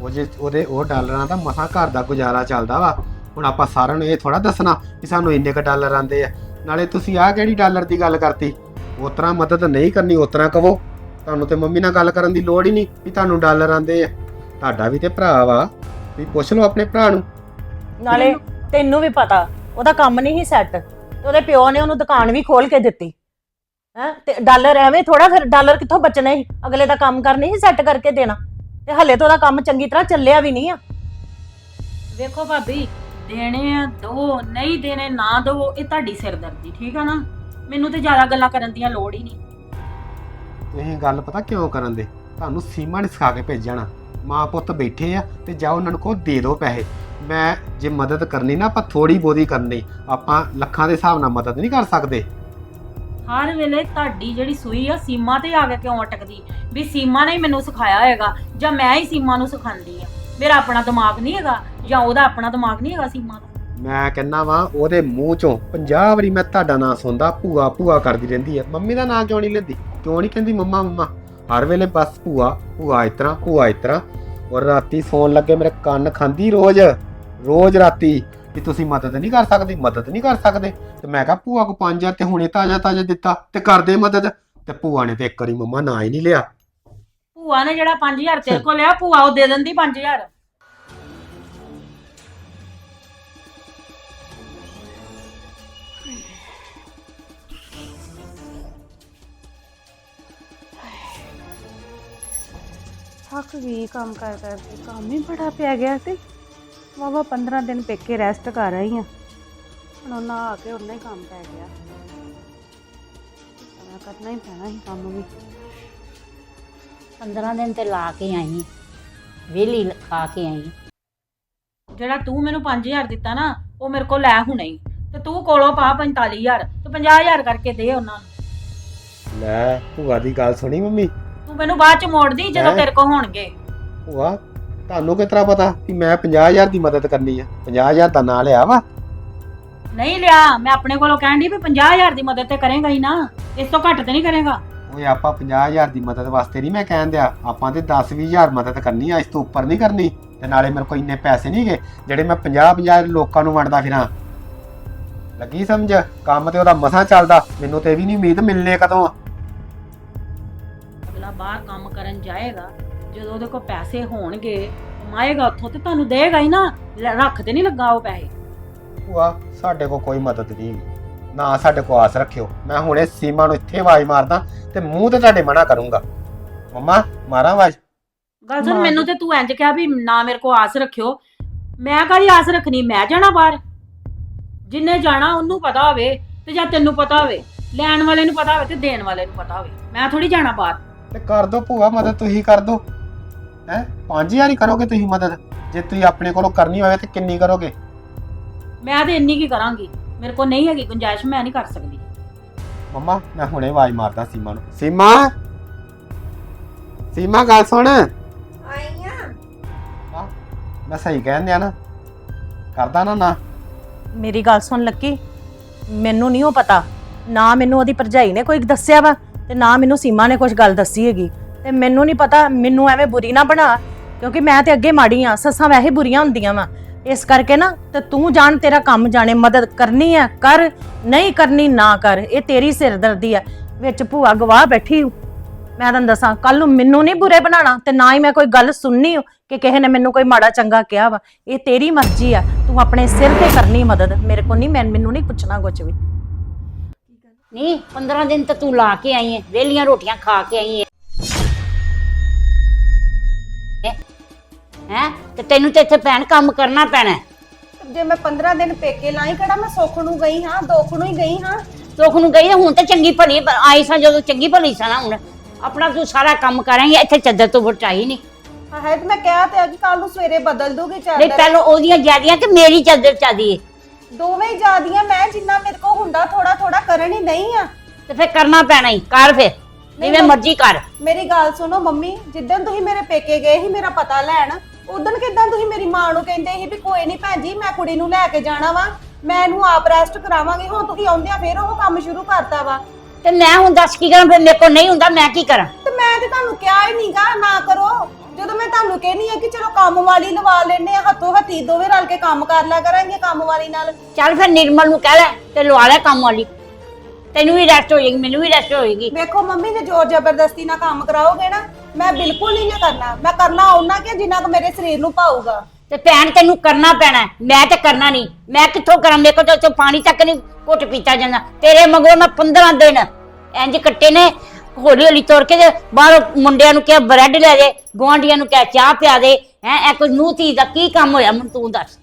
ਉਹ ਜੇ ਉਹਦੇ ਉਹ ਡਾਲਰਾਂ ਦਾ ਮਸਾ ਘਰ ਦਾ ਗੁਜ਼ਾਰਾ ਚੱਲਦਾ ਵਾ। ਹੁਣ ਆਪਾਂ ਸਾਰਿਆਂ ਨੂੰ ਇਹ ਥੋੜਾ ਦੱਸਣਾ ਕਿ ਸਾਨੂੰ ਇੰਨੇ ਕ ਡਾਲਰ ਆਉਂਦੇ ਆ। ਨਾਲੇ ਤੁਸੀਂ ਆਹ ਕਿਹੜੀ ਡਾਲਰ ਦੀ ਗੱਲ ਕਰਤੀ? ਉਸ ਤਰ੍ਹਾਂ ਮਦਦ ਨਹੀਂ ਕਰਨੀ ਉਸ ਤਰ੍ਹਾਂ ਕਹੋ ਤੁਹਾਨੂੰ ਤੇ ਮੰਮੀ ਨਾਲ ਗੱਲ ਕਰਨ ਦੀ ਲੋੜ ਹੀ ਨਹੀਂ ਵੀ ਤੁਹਾਨੂੰ ਡਾਲਰ ਆਉਂਦੇ ਆ। ਤੁਹਾਡਾ ਵੀ ਤੇ ਭਰਾ ਵਾ। ਵੀ ਪੁੱਛ ਲਓ ਆਪਣੇ ਭਰਾ ਨੂੰ। ਨਾਲੇ ਤੈਨੂੰ ਵੀ ਪਤਾ ਉਹਦਾ ਕੰਮ ਨਹੀਂ ਸੀ ਸੈੱਟ ਤੇ ਉਹਦੇ ਪਿਓ ਨੇ ਉਹਨੂੰ ਦੁਕਾਨ ਵੀ ਖੋਲ ਕੇ ਦਿੱਤੀ। ਹੈ ਤੇ ਡਾਲਰ ਐਵੇਂ ਥੋੜਾ ਫਿਰ ਡਾਲਰ ਕਿੱਥੋਂ ਬਚਣਾ ਸੀ? ਅਗਲੇ ਦਾ ਕੰਮ ਕਰ ਨਹੀਂ ਸੀ ਸੈੱਟ ਕਰਕੇ ਦੇਣਾ। ਤੇ ਹੱਲੇ ਤਾਂ ਉਹਦਾ ਕੰਮ ਚੰਗੀ ਤਰ੍ਹਾਂ ਚੱਲਿਆ ਵੀ ਨਹੀਂ ਆ। ਵੇਖੋ ਭਾਬੀ ਦੇਣੇ ਆ ਦੋ ਨਹੀਂ ਦੇਣੇ ਨਾ ਦੋ ਇਹ ਤੁਹਾਡੀ ਸਿਰਦਰਦੀ ਠੀਕ ਆ ਨਾ? ਮੈਨੂੰ ਤੇ ਜ਼ਿਆਦਾ ਗੱਲਾਂ ਕਰਨ ਦੀਆਂ ਲੋੜ ਹੀ ਨਹੀਂ। ਤੁਸੀਂ ਗੱਲ ਪਤਾ ਕਿਉਂ ਕਰਨ ਦੇ? ਤੁਹਾਨੂੰ ਸੀਮਾ ਨੇ ਸਿਖਾ ਕੇ ਭੇਜਣਾ ਮਾਂ ਪੁੱਤ ਬੈਠੇ ਆ ਤੇ ਜਾਓ ਉਹਨਾਂ ਨੂੰ ਕਹੋ ਦੇ ਦਿਓ ਪੈਸੇ। ਮੈਂ ਜੇ ਮਦਦ ਕਰਨੀ ਨਾ ਆਪਾਂ ਥੋੜੀ ਬੋਦੀ ਕਰਨੀ। ਆਪਾਂ ਲੱਖਾਂ ਦੇ ਹਿਸਾਬ ਨਾਲ ਮਦਦ ਨਹੀਂ ਕਰ ਸਕਦੇ। ਹਰ ਵੇਲੇ ਤੁਹਾਡੀ ਜਿਹੜੀ ਸੂਈ ਆ ਸੀਮਾ ਤੇ ਆ ਕੇ ਕਿਉਂ ਅਟਕਦੀ? ਵੀ ਸੀਮਾ ਨੇ ਹੀ ਮੈਨੂੰ ਸਿਖਾਇਆ ਹੈਗਾ ਜਾਂ ਮੈਂ ਹੀ ਸੀਮਾ ਨੂੰ ਸਿਖਾਉਂਦੀ ਆ। ਮੇਰਾ ਆਪਣਾ ਦਿਮਾਗ ਨਹੀਂ ਹੈਗਾ ਜਾਂ ਉਹਦਾ ਆਪਣਾ ਦਿਮਾਗ ਨਹੀਂ ਹੈਗਾ ਸੀਮਾ ਦਾ? ਮੈਂ ਕਹਿੰਨਾ ਵਾਂ ਉਹਦੇ ਮੂੰਹ ਚੋਂ 50 ਵਾਰੀ ਮੈਂ ਤੁਹਾਡਾ ਨਾਂ ਸੁਣਦਾ ਭੂਆ ਭੂਆ ਕਰਦੀ ਰਹਿੰਦੀ ਹੈ ਮੰਮੀ ਦਾ ਨਾਂ ਕਿਉਂ ਨਹੀਂ ਲੈਂਦੀ? ਕਿਉਂ ਨਹੀਂ ਕਹਿੰਦੀ ਮੰਮਾ ਮੰਮਾ? ਹਰ ਵੇਲੇ ਬਸ ਭੂਆ ਭੂਆ ਇਸ ਭੂਆ ਇਸ ਔਰ ਰਾਤੀ ਸੌਣ ਲੱਗੇ ਮੇਰੇ ਕੰਨ ਖਾਂਦੀ ਰੋਜ਼ ਰੋਜ਼ ਰਾਤੀ ਕਿ ਤੁਸੀਂ ਮਦਦ ਨਹੀਂ ਕਰ ਸਕਦੇ, ਮਦਦ ਨਹੀਂ ਕਰ ਸਕਦੇ। ਤੇ ਮੈਂ ਕਿਹਾ ਭੂਆ ਕੋ 5000 ਤੇ ਹੁਣੇ ਤਾਜ਼ਾ ਤਾਜ਼ਾ ਦਿੱਤਾ ਤੇ ਕਰਦੇ ਮਦਦ। ਤੇ ਭੂਆ ਨੇ ਤੇ ਇੱਕ ਵਾਰੀ ਮੰਮਾ ਨਾਂ ਹੀ ਨਹੀਂ ਲਿਆ। ਭੂਆ ਨੇ ਜਿਹੜਾ 5000 ਤੇਰੇ ਕੋਲ ਲਿਆ, ਭੂਆ ਉਹ ਦੇ ਦਿੰਦੀ 5000 ਥੱਕ ਗਈ ਕੰਮ ਕਰ ਕਰਕੇ ਕੰਮ ਹੀ ਬੜਾ ਪਿਆ ਗਿਆ ਤੇ ਵਾਵਾ 15 ਦਿਨ ਪੇਕੇ ਰੈਸਟ ਕਰ ਆਈ ਆ। ਹੁਣ ਉਹਨਾਂ ਆ ਕੇ ਉਹਨਾਂ ਹੀ ਕੰਮ ਪੈ ਗਿਆ। ਮੈਂ ਕਰਨਾ ਹੀ ਪੈਣਾ ਸੀ ਕੰਮ ਵੀ। 15 ਦਿਨ ਤੇ ਲਾ ਕੇ ਆਈ। ਵੇਲੀ ਖਾ ਕੇ ਆਈ। ਜਿਹੜਾ ਤੂੰ ਮੈਨੂੰ 5000 ਦਿੱਤਾ ਨਾ ਉਹ ਮੇਰੇ ਕੋਲ ਲੈ ਹੁਣੇ ਹੀ। ਤੇ ਤੂੰ ਕੋਲੋਂ ਪਾ 45000 ਤੇ 50000 ਕਰਕੇ ਦੇ ਉਹਨਾਂ ਨੂੰ। ਲੈ ਭੂਆ ਦੀ ਗੱਲ ਸੁਣੀ ਮੰਮੀ? ਤੂੰ ਮੈਨੂੰ ਬਾਅਦ ਚ ਮੋੜਦੀ ਜਦੋਂ ਹੈਂ? ਤੇਰੇ ਕੋਲ ਹੋਣਗੇ। ਭੂਆ ਤੁਹਾਨੂੰ ਕਿਸ ਤਰ੍ਹਾਂ ਪਤਾ ਕਿ ਮੈਂ 50000 ਦੀ ਮਦਦ ਕਰਨੀ ਆ? 50000 ਦਾ ਨਾਂ ਲਿਆ ਵਾ। ਨਹੀਂ ਲਿਆ ਮੈਂ ਆਪਣੇ ਕੋਲੋਂ ਕਹਿਣ ਦੀ ਵੀ 50000 ਦੀ ਮਦਦ ਤੇ ਕਰੇਗਾ ਹੀ ਨਾ। ਇਸ ਤੋਂ ਘੱਟ ਤੇ ਨਹੀਂ ਕਰੇਗਾ। ਓਏ ਆਪਾਂ 50000 ਦੀ ਮਦਦ ਵਾਸਤੇ ਨਹੀਂ ਮੈਂ ਕਹਿਣ ਦਿਆ। ਆਪਾਂ ਤੇ 10-20000 ਮਦਦ ਕਰਨੀ ਆ ਇਸ ਤੋਂ ਉੱਪਰ ਨਹੀਂ ਕਰਨੀ। ਤੇ ਨਾਲੇ ਮੇਰੇ ਕੋਲ ਇੰਨੇ ਪੈਸੇ ਨਹੀਂਗੇ ਜਿਹੜੇ ਮੈਂ 50-50 ਲੋਕਾਂ ਨੂੰ ਵੰਡਦਾ ਫਿਰਾਂ। ਲੱਗੀ ਸਮਝ? ਕੰਮ ਤੇ ਉਹਦਾ ਮਸਾਂ ਚੱਲਦਾ। ਮੈਨੂੰ ਤੇ ਇਹ ਵੀ ਨਹੀਂ ਉਮੀਦ ਮਿਲਨੇ ਕਦੋਂ ਆ। ਬਾਹਰ ਕੰਮ ਕਰਨ ਜਾਏਗਾ ਜਦੋਂ ਉਹਦੇ ਕੋਲ ਪੈਸੇ ਹੋਣਗੇ ਕਮਾਏਗਾ ਉੱਥੋਂ ਤੇ ਤੁਹਾਨੂੰ ਦੇਗਾ ਹੀ ਨਾ ਲੈ- ਰੱਖ ਤੇ ਨਹੀਂ ਲੱਗਾ ਉਹ ਪੈਸੇ। ਭੂਆ ਸਾਡੇ ਕੋਲ ਕੋਈ ਮਦਦ ਨਹੀਂ ਹੈਗੀ। ਨਾ ਸਾਡੇ ਕੋਲ ਆਸ ਰੱਖਿਓ। ਮੈਂ ਹੁਣੇ ਸੀਮਾ ਨੂੰ ਇੱਥੇ ਆਵਾਜ਼ ਮਾਰਦਾ ਤੇ ਮੂੰਹ ਤੇ ਤੁਹਾਡੇ ਮਨਾ ਕਰੂੰਗਾ। ਮੰਮਾ ਮਾਰਾਂ ਆਵਾਜ਼? ਗੱਲ ਸੁਣ ਮੈਨੂੰ ਤੇ ਤੂੰ ਇੰਜ ਕਿਹਾ ਵੀ ਨਾ ਮੇਰੇ ਕੋ ਆਸ ਰੱਖਿਓ। ਮੈਂ ਕਾਹਦੀ ਆਸ ਰੱਖਣੀ? ਮੈਂ ਜਾਣਾ ਬਾਹਰ। ਜਿੰਨੇ ਜਾਣਾ ਉਹਨੂੰ ਪਤਾ ਹੋਵੇ ਤੇ ਜਾਂ ਤੈਨੂੰ ਪਤਾ ਹੋਵੇ। ਲੈਣ ਵਾਲੇ ਨੂੰ ਪਤਾ ਹੋਵੇ ਤੇ ਦੇਣ ਵਾਲੇ ਨੂੰ ਪਤਾ ਹੋਵੇ। ਮੈਂ ਥੋੜੀ ਜਾਣਾ ਬਾਹਰ। ਤੇ ਕਰ ਦੋ ਭੂਆ ਮਦਦ ਤੁਸੀਂ ਕਰ ਦੋ। ਹੈ? 5000 ਹੀ ਕਰੋਗੇ ਤੁਸੀਂ ਮਦਦ। ਜੇ ਤੁਸੀਂ ਆਪਣੇ ਕੋਲੋਂ ਕਰਨੀ ਹੋਵੇ ਤੇ ਕਿੰਨੀ ਕਰੋਗੇ? ਮੈਂ ਤੇ ਇੰਨੀ ਕੀ ਕਰਾਂਗੀ? ਮੇਰੇ ਕੋ ਨਹੀਂ ਹੈਗੀ ਗੁੰਜਾਇਸ਼ ਮੈਂ ਨਹੀਂ ਕਰ ਸਕਦੀ। ਮੰਮਾ ਮੈਂ ਹੁਣੇ ਆਵਾਜ਼ ਮਾਰਦਾ ਸੀਮਾ ਨੂੰ। ਸੀਮਾ? ਸੀਮਾ ਗੱਲ ਸੁਣ। ਆਈਆਂ ਮੈਂ ਸਹੀ ਕਹਿੰਦੇ ਆ ਨਾ। ਕਰਦਾ ਨਾ ਨਾ। ਮੇਰੀ ਗੱਲ ਸੁਣ ਲੱਕੀ। ਮੈਨੂੰ ਨਹੀਂ ਉਹ ਪਤਾ। ਨਾ ਮੈਨੂੰ ਉਹਦੀ ਭਰਜਾਈ ਨੇ ਕੋਈ ਦੱਸਿਆ ਵਾ। ਤੇ ਨਾ ਮੈਨੂੰ ਸੀਮਾ ਨੇ ਕੁਝ ਗੱਲ ਦੱਸੀ ਹੈਗੀ। ਤੇ ਮੈਨੂੰ ਨਹੀਂ ਪਤਾ, ਮੈਨੂੰ ਐਵੇਂ ਬੁਰੀ ਨਾ ਬਣਾ, ਕਿਉਂਕਿ ਮੈਂ ਤੇ ਅੱਗੇ ਮਾੜੀ ਆ, ਸੱਸਾਂ ਵੈਸੇ ਬੁਰੀਆਂ ਹੁੰਦੀਆਂ ਵਾ। ਇਸ ਕਰਕੇ ਨਾ, ਤੇ ਤੂੰ ਜਾਣ ਤੇਰਾ ਕੰਮ ਜਾਣੇ, ਮਦਦ ਕਰਨੀ ਹੈ ਕਰ, ਨਹੀਂ ਕਰਨੀ ਨਾ ਕਰ, ਇਹ ਤੇਰੀ ਸਿਰਦਰਦੀ ਹੈ ਵਿੱਚ ਭੂਆ ਗਵਾਹ ਬੈਠੀ ਹੂੰ। ਮੈਂ ਤੁਹਾਨੂੰ ਦੱਸਾਂ ਕੱਲ ਨੂੰ ਮੈਨੂੰ ਨਹੀਂ ਬੁਰੇ ਬਣਾਉਣਾ, ਤੇ ਨਾ ਹੀ ਮੈਂ ਕੋਈ ਗੱਲ ਸੁਣਨੀ ਕਿ ਕਿਸੇ ਨੇ ਮੈਨੂੰ ਕੋਈ ਮਾੜਾ ਚੰਗਾ ਕਿਹਾ ਵਾ। ਇਹ ਤੇਰੀ ਮਰਜ਼ੀ ਆ ਤੂੰ ਆਪਣੇ ਸਿਰ ਤੇ ਕਰਨੀ ਮਦਦ, ਮੇਰੇ ਕੋ ਨਹੀਂ ਮੈਂ ਮੈਨੂੰ ਨਹੀਂ ਪੁੱਛਣਾ ਕੁਝ ਵੀ। ਨਹੀਂ 15 ਦਿਨ ਤਾਂ ਤੂੰ ਲਾ ਕੇ ਆਈ ਹੈ ਵੇਲੀਆਂ ਰੋਟੀਆਂ ਖਾ ਕੇ ਆਈ ਹੈ? ਹੈ? ਤੇ ਤੈਨੂੰ ਤੇ ਇੱਥੇ ਭੈਣ ਕੰਮ ਕਰਨਾ ਪੈਣਾ ਹੈ। ਜੇ ਮੈਂ 15 ਦਿਨ ਪੇਕੇ ਲਾਈ ਕਿਹੜਾ ਮੈਂ ਸੁੱਖ ਨੂੰ ਗਈ ਹਾਂ ਦੁੱਖ ਨੂੰ ਹੀ ਗਈ ਹਾਂ? ਸੁੱਖ ਨੂੰ ਗਈ ਹੁਣ ਤਾਂ ਚੰਗੀ ਭਲੀ ਆਈ ਸਾਂ ਜਦੋਂ ਚੰਗੀ ਭਲੀ ਸਾਂ ਨਾ ਹੁਣ। ਆਪਣਾ ਤੂੰ ਸਾਰਾ ਕੰਮ ਕਰਾਂਗੇ ਇੱਥੇ ਚੱਦਰ ਤੋਂ ਵਟਾਈ ਨਹੀਂ ਹੈ ਤੇ ਮੈਂ ਕਿਹਾ ਤੇ ਅੱਜ ਕੱਲ ਨੂੰ ਸਵੇਰੇ ਬਦਲ ਦੂਗੀ ਨਹੀਂ ਚਾਦਰ। ਪਹਿਲਾਂ ਉਹਦੀਆਂ ਜਿਆਦੀਆਂ ਕਿ ਮੇਰੀ ਚੱਦਰ ਚਾਦੀ ਦੋਵੇਂ ਹੀ ਜਾਦੀਆਂ ਮੈਂ ਜਿੰਨਾ ਮੇਰੇ ਕੋ ਹੁੰਦਾ ਥੋੜਾ ਥੋੜਾ ਕਰਨ ਹੀ ਨਹੀਂ ਆ। ਤੇ ਫਿਰ ਕਰਨਾ ਪੈਣਾ ਹੀ ਕਰ ਫਿਰ ਜਿਵੇਂ ਮਰਜ਼ੀ ਕਰ। ਮੇਰੀ ਗੱਲ ਸੁਣੋ ਮੰਮੀ ਜਿੱਦਣ ਤੁਸੀਂ ਮੇਰੇ ਪੇਕੇ ਗਏ ਸੀ ਮੇਰਾ ਪਤਾ ਲੈਣ ਉਦੋਂ ਕਿਦਾਂ ਤੁਸੀਂ ਮੇਰੀ ਮਾਂ ਨੂੰ ਕਹਿੰਦੇ ਸੀ ਵੀ ਕੋਈ ਨਹੀਂ ਭੈਣ ਜੀ ਮੈਂ ਕੁੜੀ ਨੂੰ ਲੈ ਕੇ ਜਾਣਾ ਵਾ ਮੈਂ ਇਹਨੂੰ ਆਪ ਰੈਸਟ ਕਰਾਵਾਂਗੀ ਹੁਣ ਤੁਸੀਂ ਆਉਂਦਿਆਂ ਫੇਰ ਉਹ ਕੰਮ ਸ਼ੁਰੂ ਕਰਤਾ ਵਾ। ਤੇ ਮੈਂ ਹੁਣ ਦੱਸ ਕੀ ਕਰਾਂ ਫਿਰ ਮੇਰੇ ਕੋਲ ਨਹੀਂ ਹੁੰਦਾ ਮੈਂ ਕੀ ਕਰਾਂ? ਤੇ ਮੈਂ ਤੇ ਤੁਹਾਨੂੰ ਕਿਹਾ ਹੀ ਨਹੀਂਗਾ ਨਾ ਕਰੋ। ਜਦੋਂ ਮੈਂ ਤੁਹਾਨੂੰ ਕਹਿਨੀ ਆ ਕਿ ਚਲੋ ਕੰਮ ਵਾਲੀ ਲਵਾ ਲੈਣੇ ਆ ਹੱਥੋਂ ਹੱਥੀ ਦੋਵੇਂ ਰਲ ਕੇ ਕੰਮ ਕਰ ਲਿਆ ਕਰਾਂਗੇ ਕੰਮ ਵਾਲੀ ਨਾਲ। ਚੱਲ ਫਿਰ ਨਿਰਮਲ ਨੂੰ ਕਹਿ ਲੈ ਤੇ ਲਵਾ ਲੈ ਕੰਮ ਵਾਲੀ। ਤੈਨੂੰ ਵੀ ਰੈਸਟ ਹੋ ਜਾਏਗੀ ਮੈਨੂੰ ਵੀ ਰੈਸਟ ਹੋਏਗੀ ਵੇਖੋ ਮੰਮੀ ਜੇ ਜ਼ੋਰ ਜ਼ਬਰਦਸਤੀ ਨਾਲ ਕੰਮ ਕਰਾਓਗੇ ਨਾ ਮੈਂ ਬਿਲਕੁਲ ਨਹੀਂ ਨਾ ਕਰਨਾ। ਮੈਂ ਕਰਨਾ ਉਹਨਾਂ ਕਿ ਜਿੰਨਾ ਕੁ ਮੇਰੇ ਸਰੀਰ ਨੂੰ ਪਾਊਗਾ ਤੇ ਭੈਣ ਤੈਨੂੰ ਕਰਨਾ ਪੈਣਾ ਹੈ। ਮੈਂ ਤੇ ਕਰਨਾ ਨਹੀਂ। ਮੈਂ ਕਿੱਥੋਂ ਕਰਾਂ? ਮੇਰੇ ਕੋਲ ਤਾਂ ਉੱਥੋਂ ਪਾਣੀ ਤੱਕ ਨਹੀਂ ਘੁੱਟ ਪੀਤਾ ਜਾਂਦਾ। ਤੇਰੇ ਮਗਰੋਂ ਮੈਂ 15 ਦਿਨ ਇੰਜ ਕੱਟੇ ਨੇ। ਹੌਲੀ ਹੌਲੀ ਤੁਰ ਕੇ ਤੇ ਬਾਹਰੋਂ ਮੁੰਡਿਆਂ ਨੂੰ ਕਿਹਾ ਬ੍ਰੈਡ ਲੈ ਦੇ ਗੁਆਂਢੀਆਂ ਨੂੰ ਕਿਹਾ ਚਾਹ ਪਿਆ ਦੇ ਹੈ ਇਹ ਕੋਈ ਨੂੰਹ ਧੀ ਦਾ ਕੀ ਕੰਮ ਹੋਇਆ ਮੈਨੂੰ ਤੂੰ ਦੱਸ।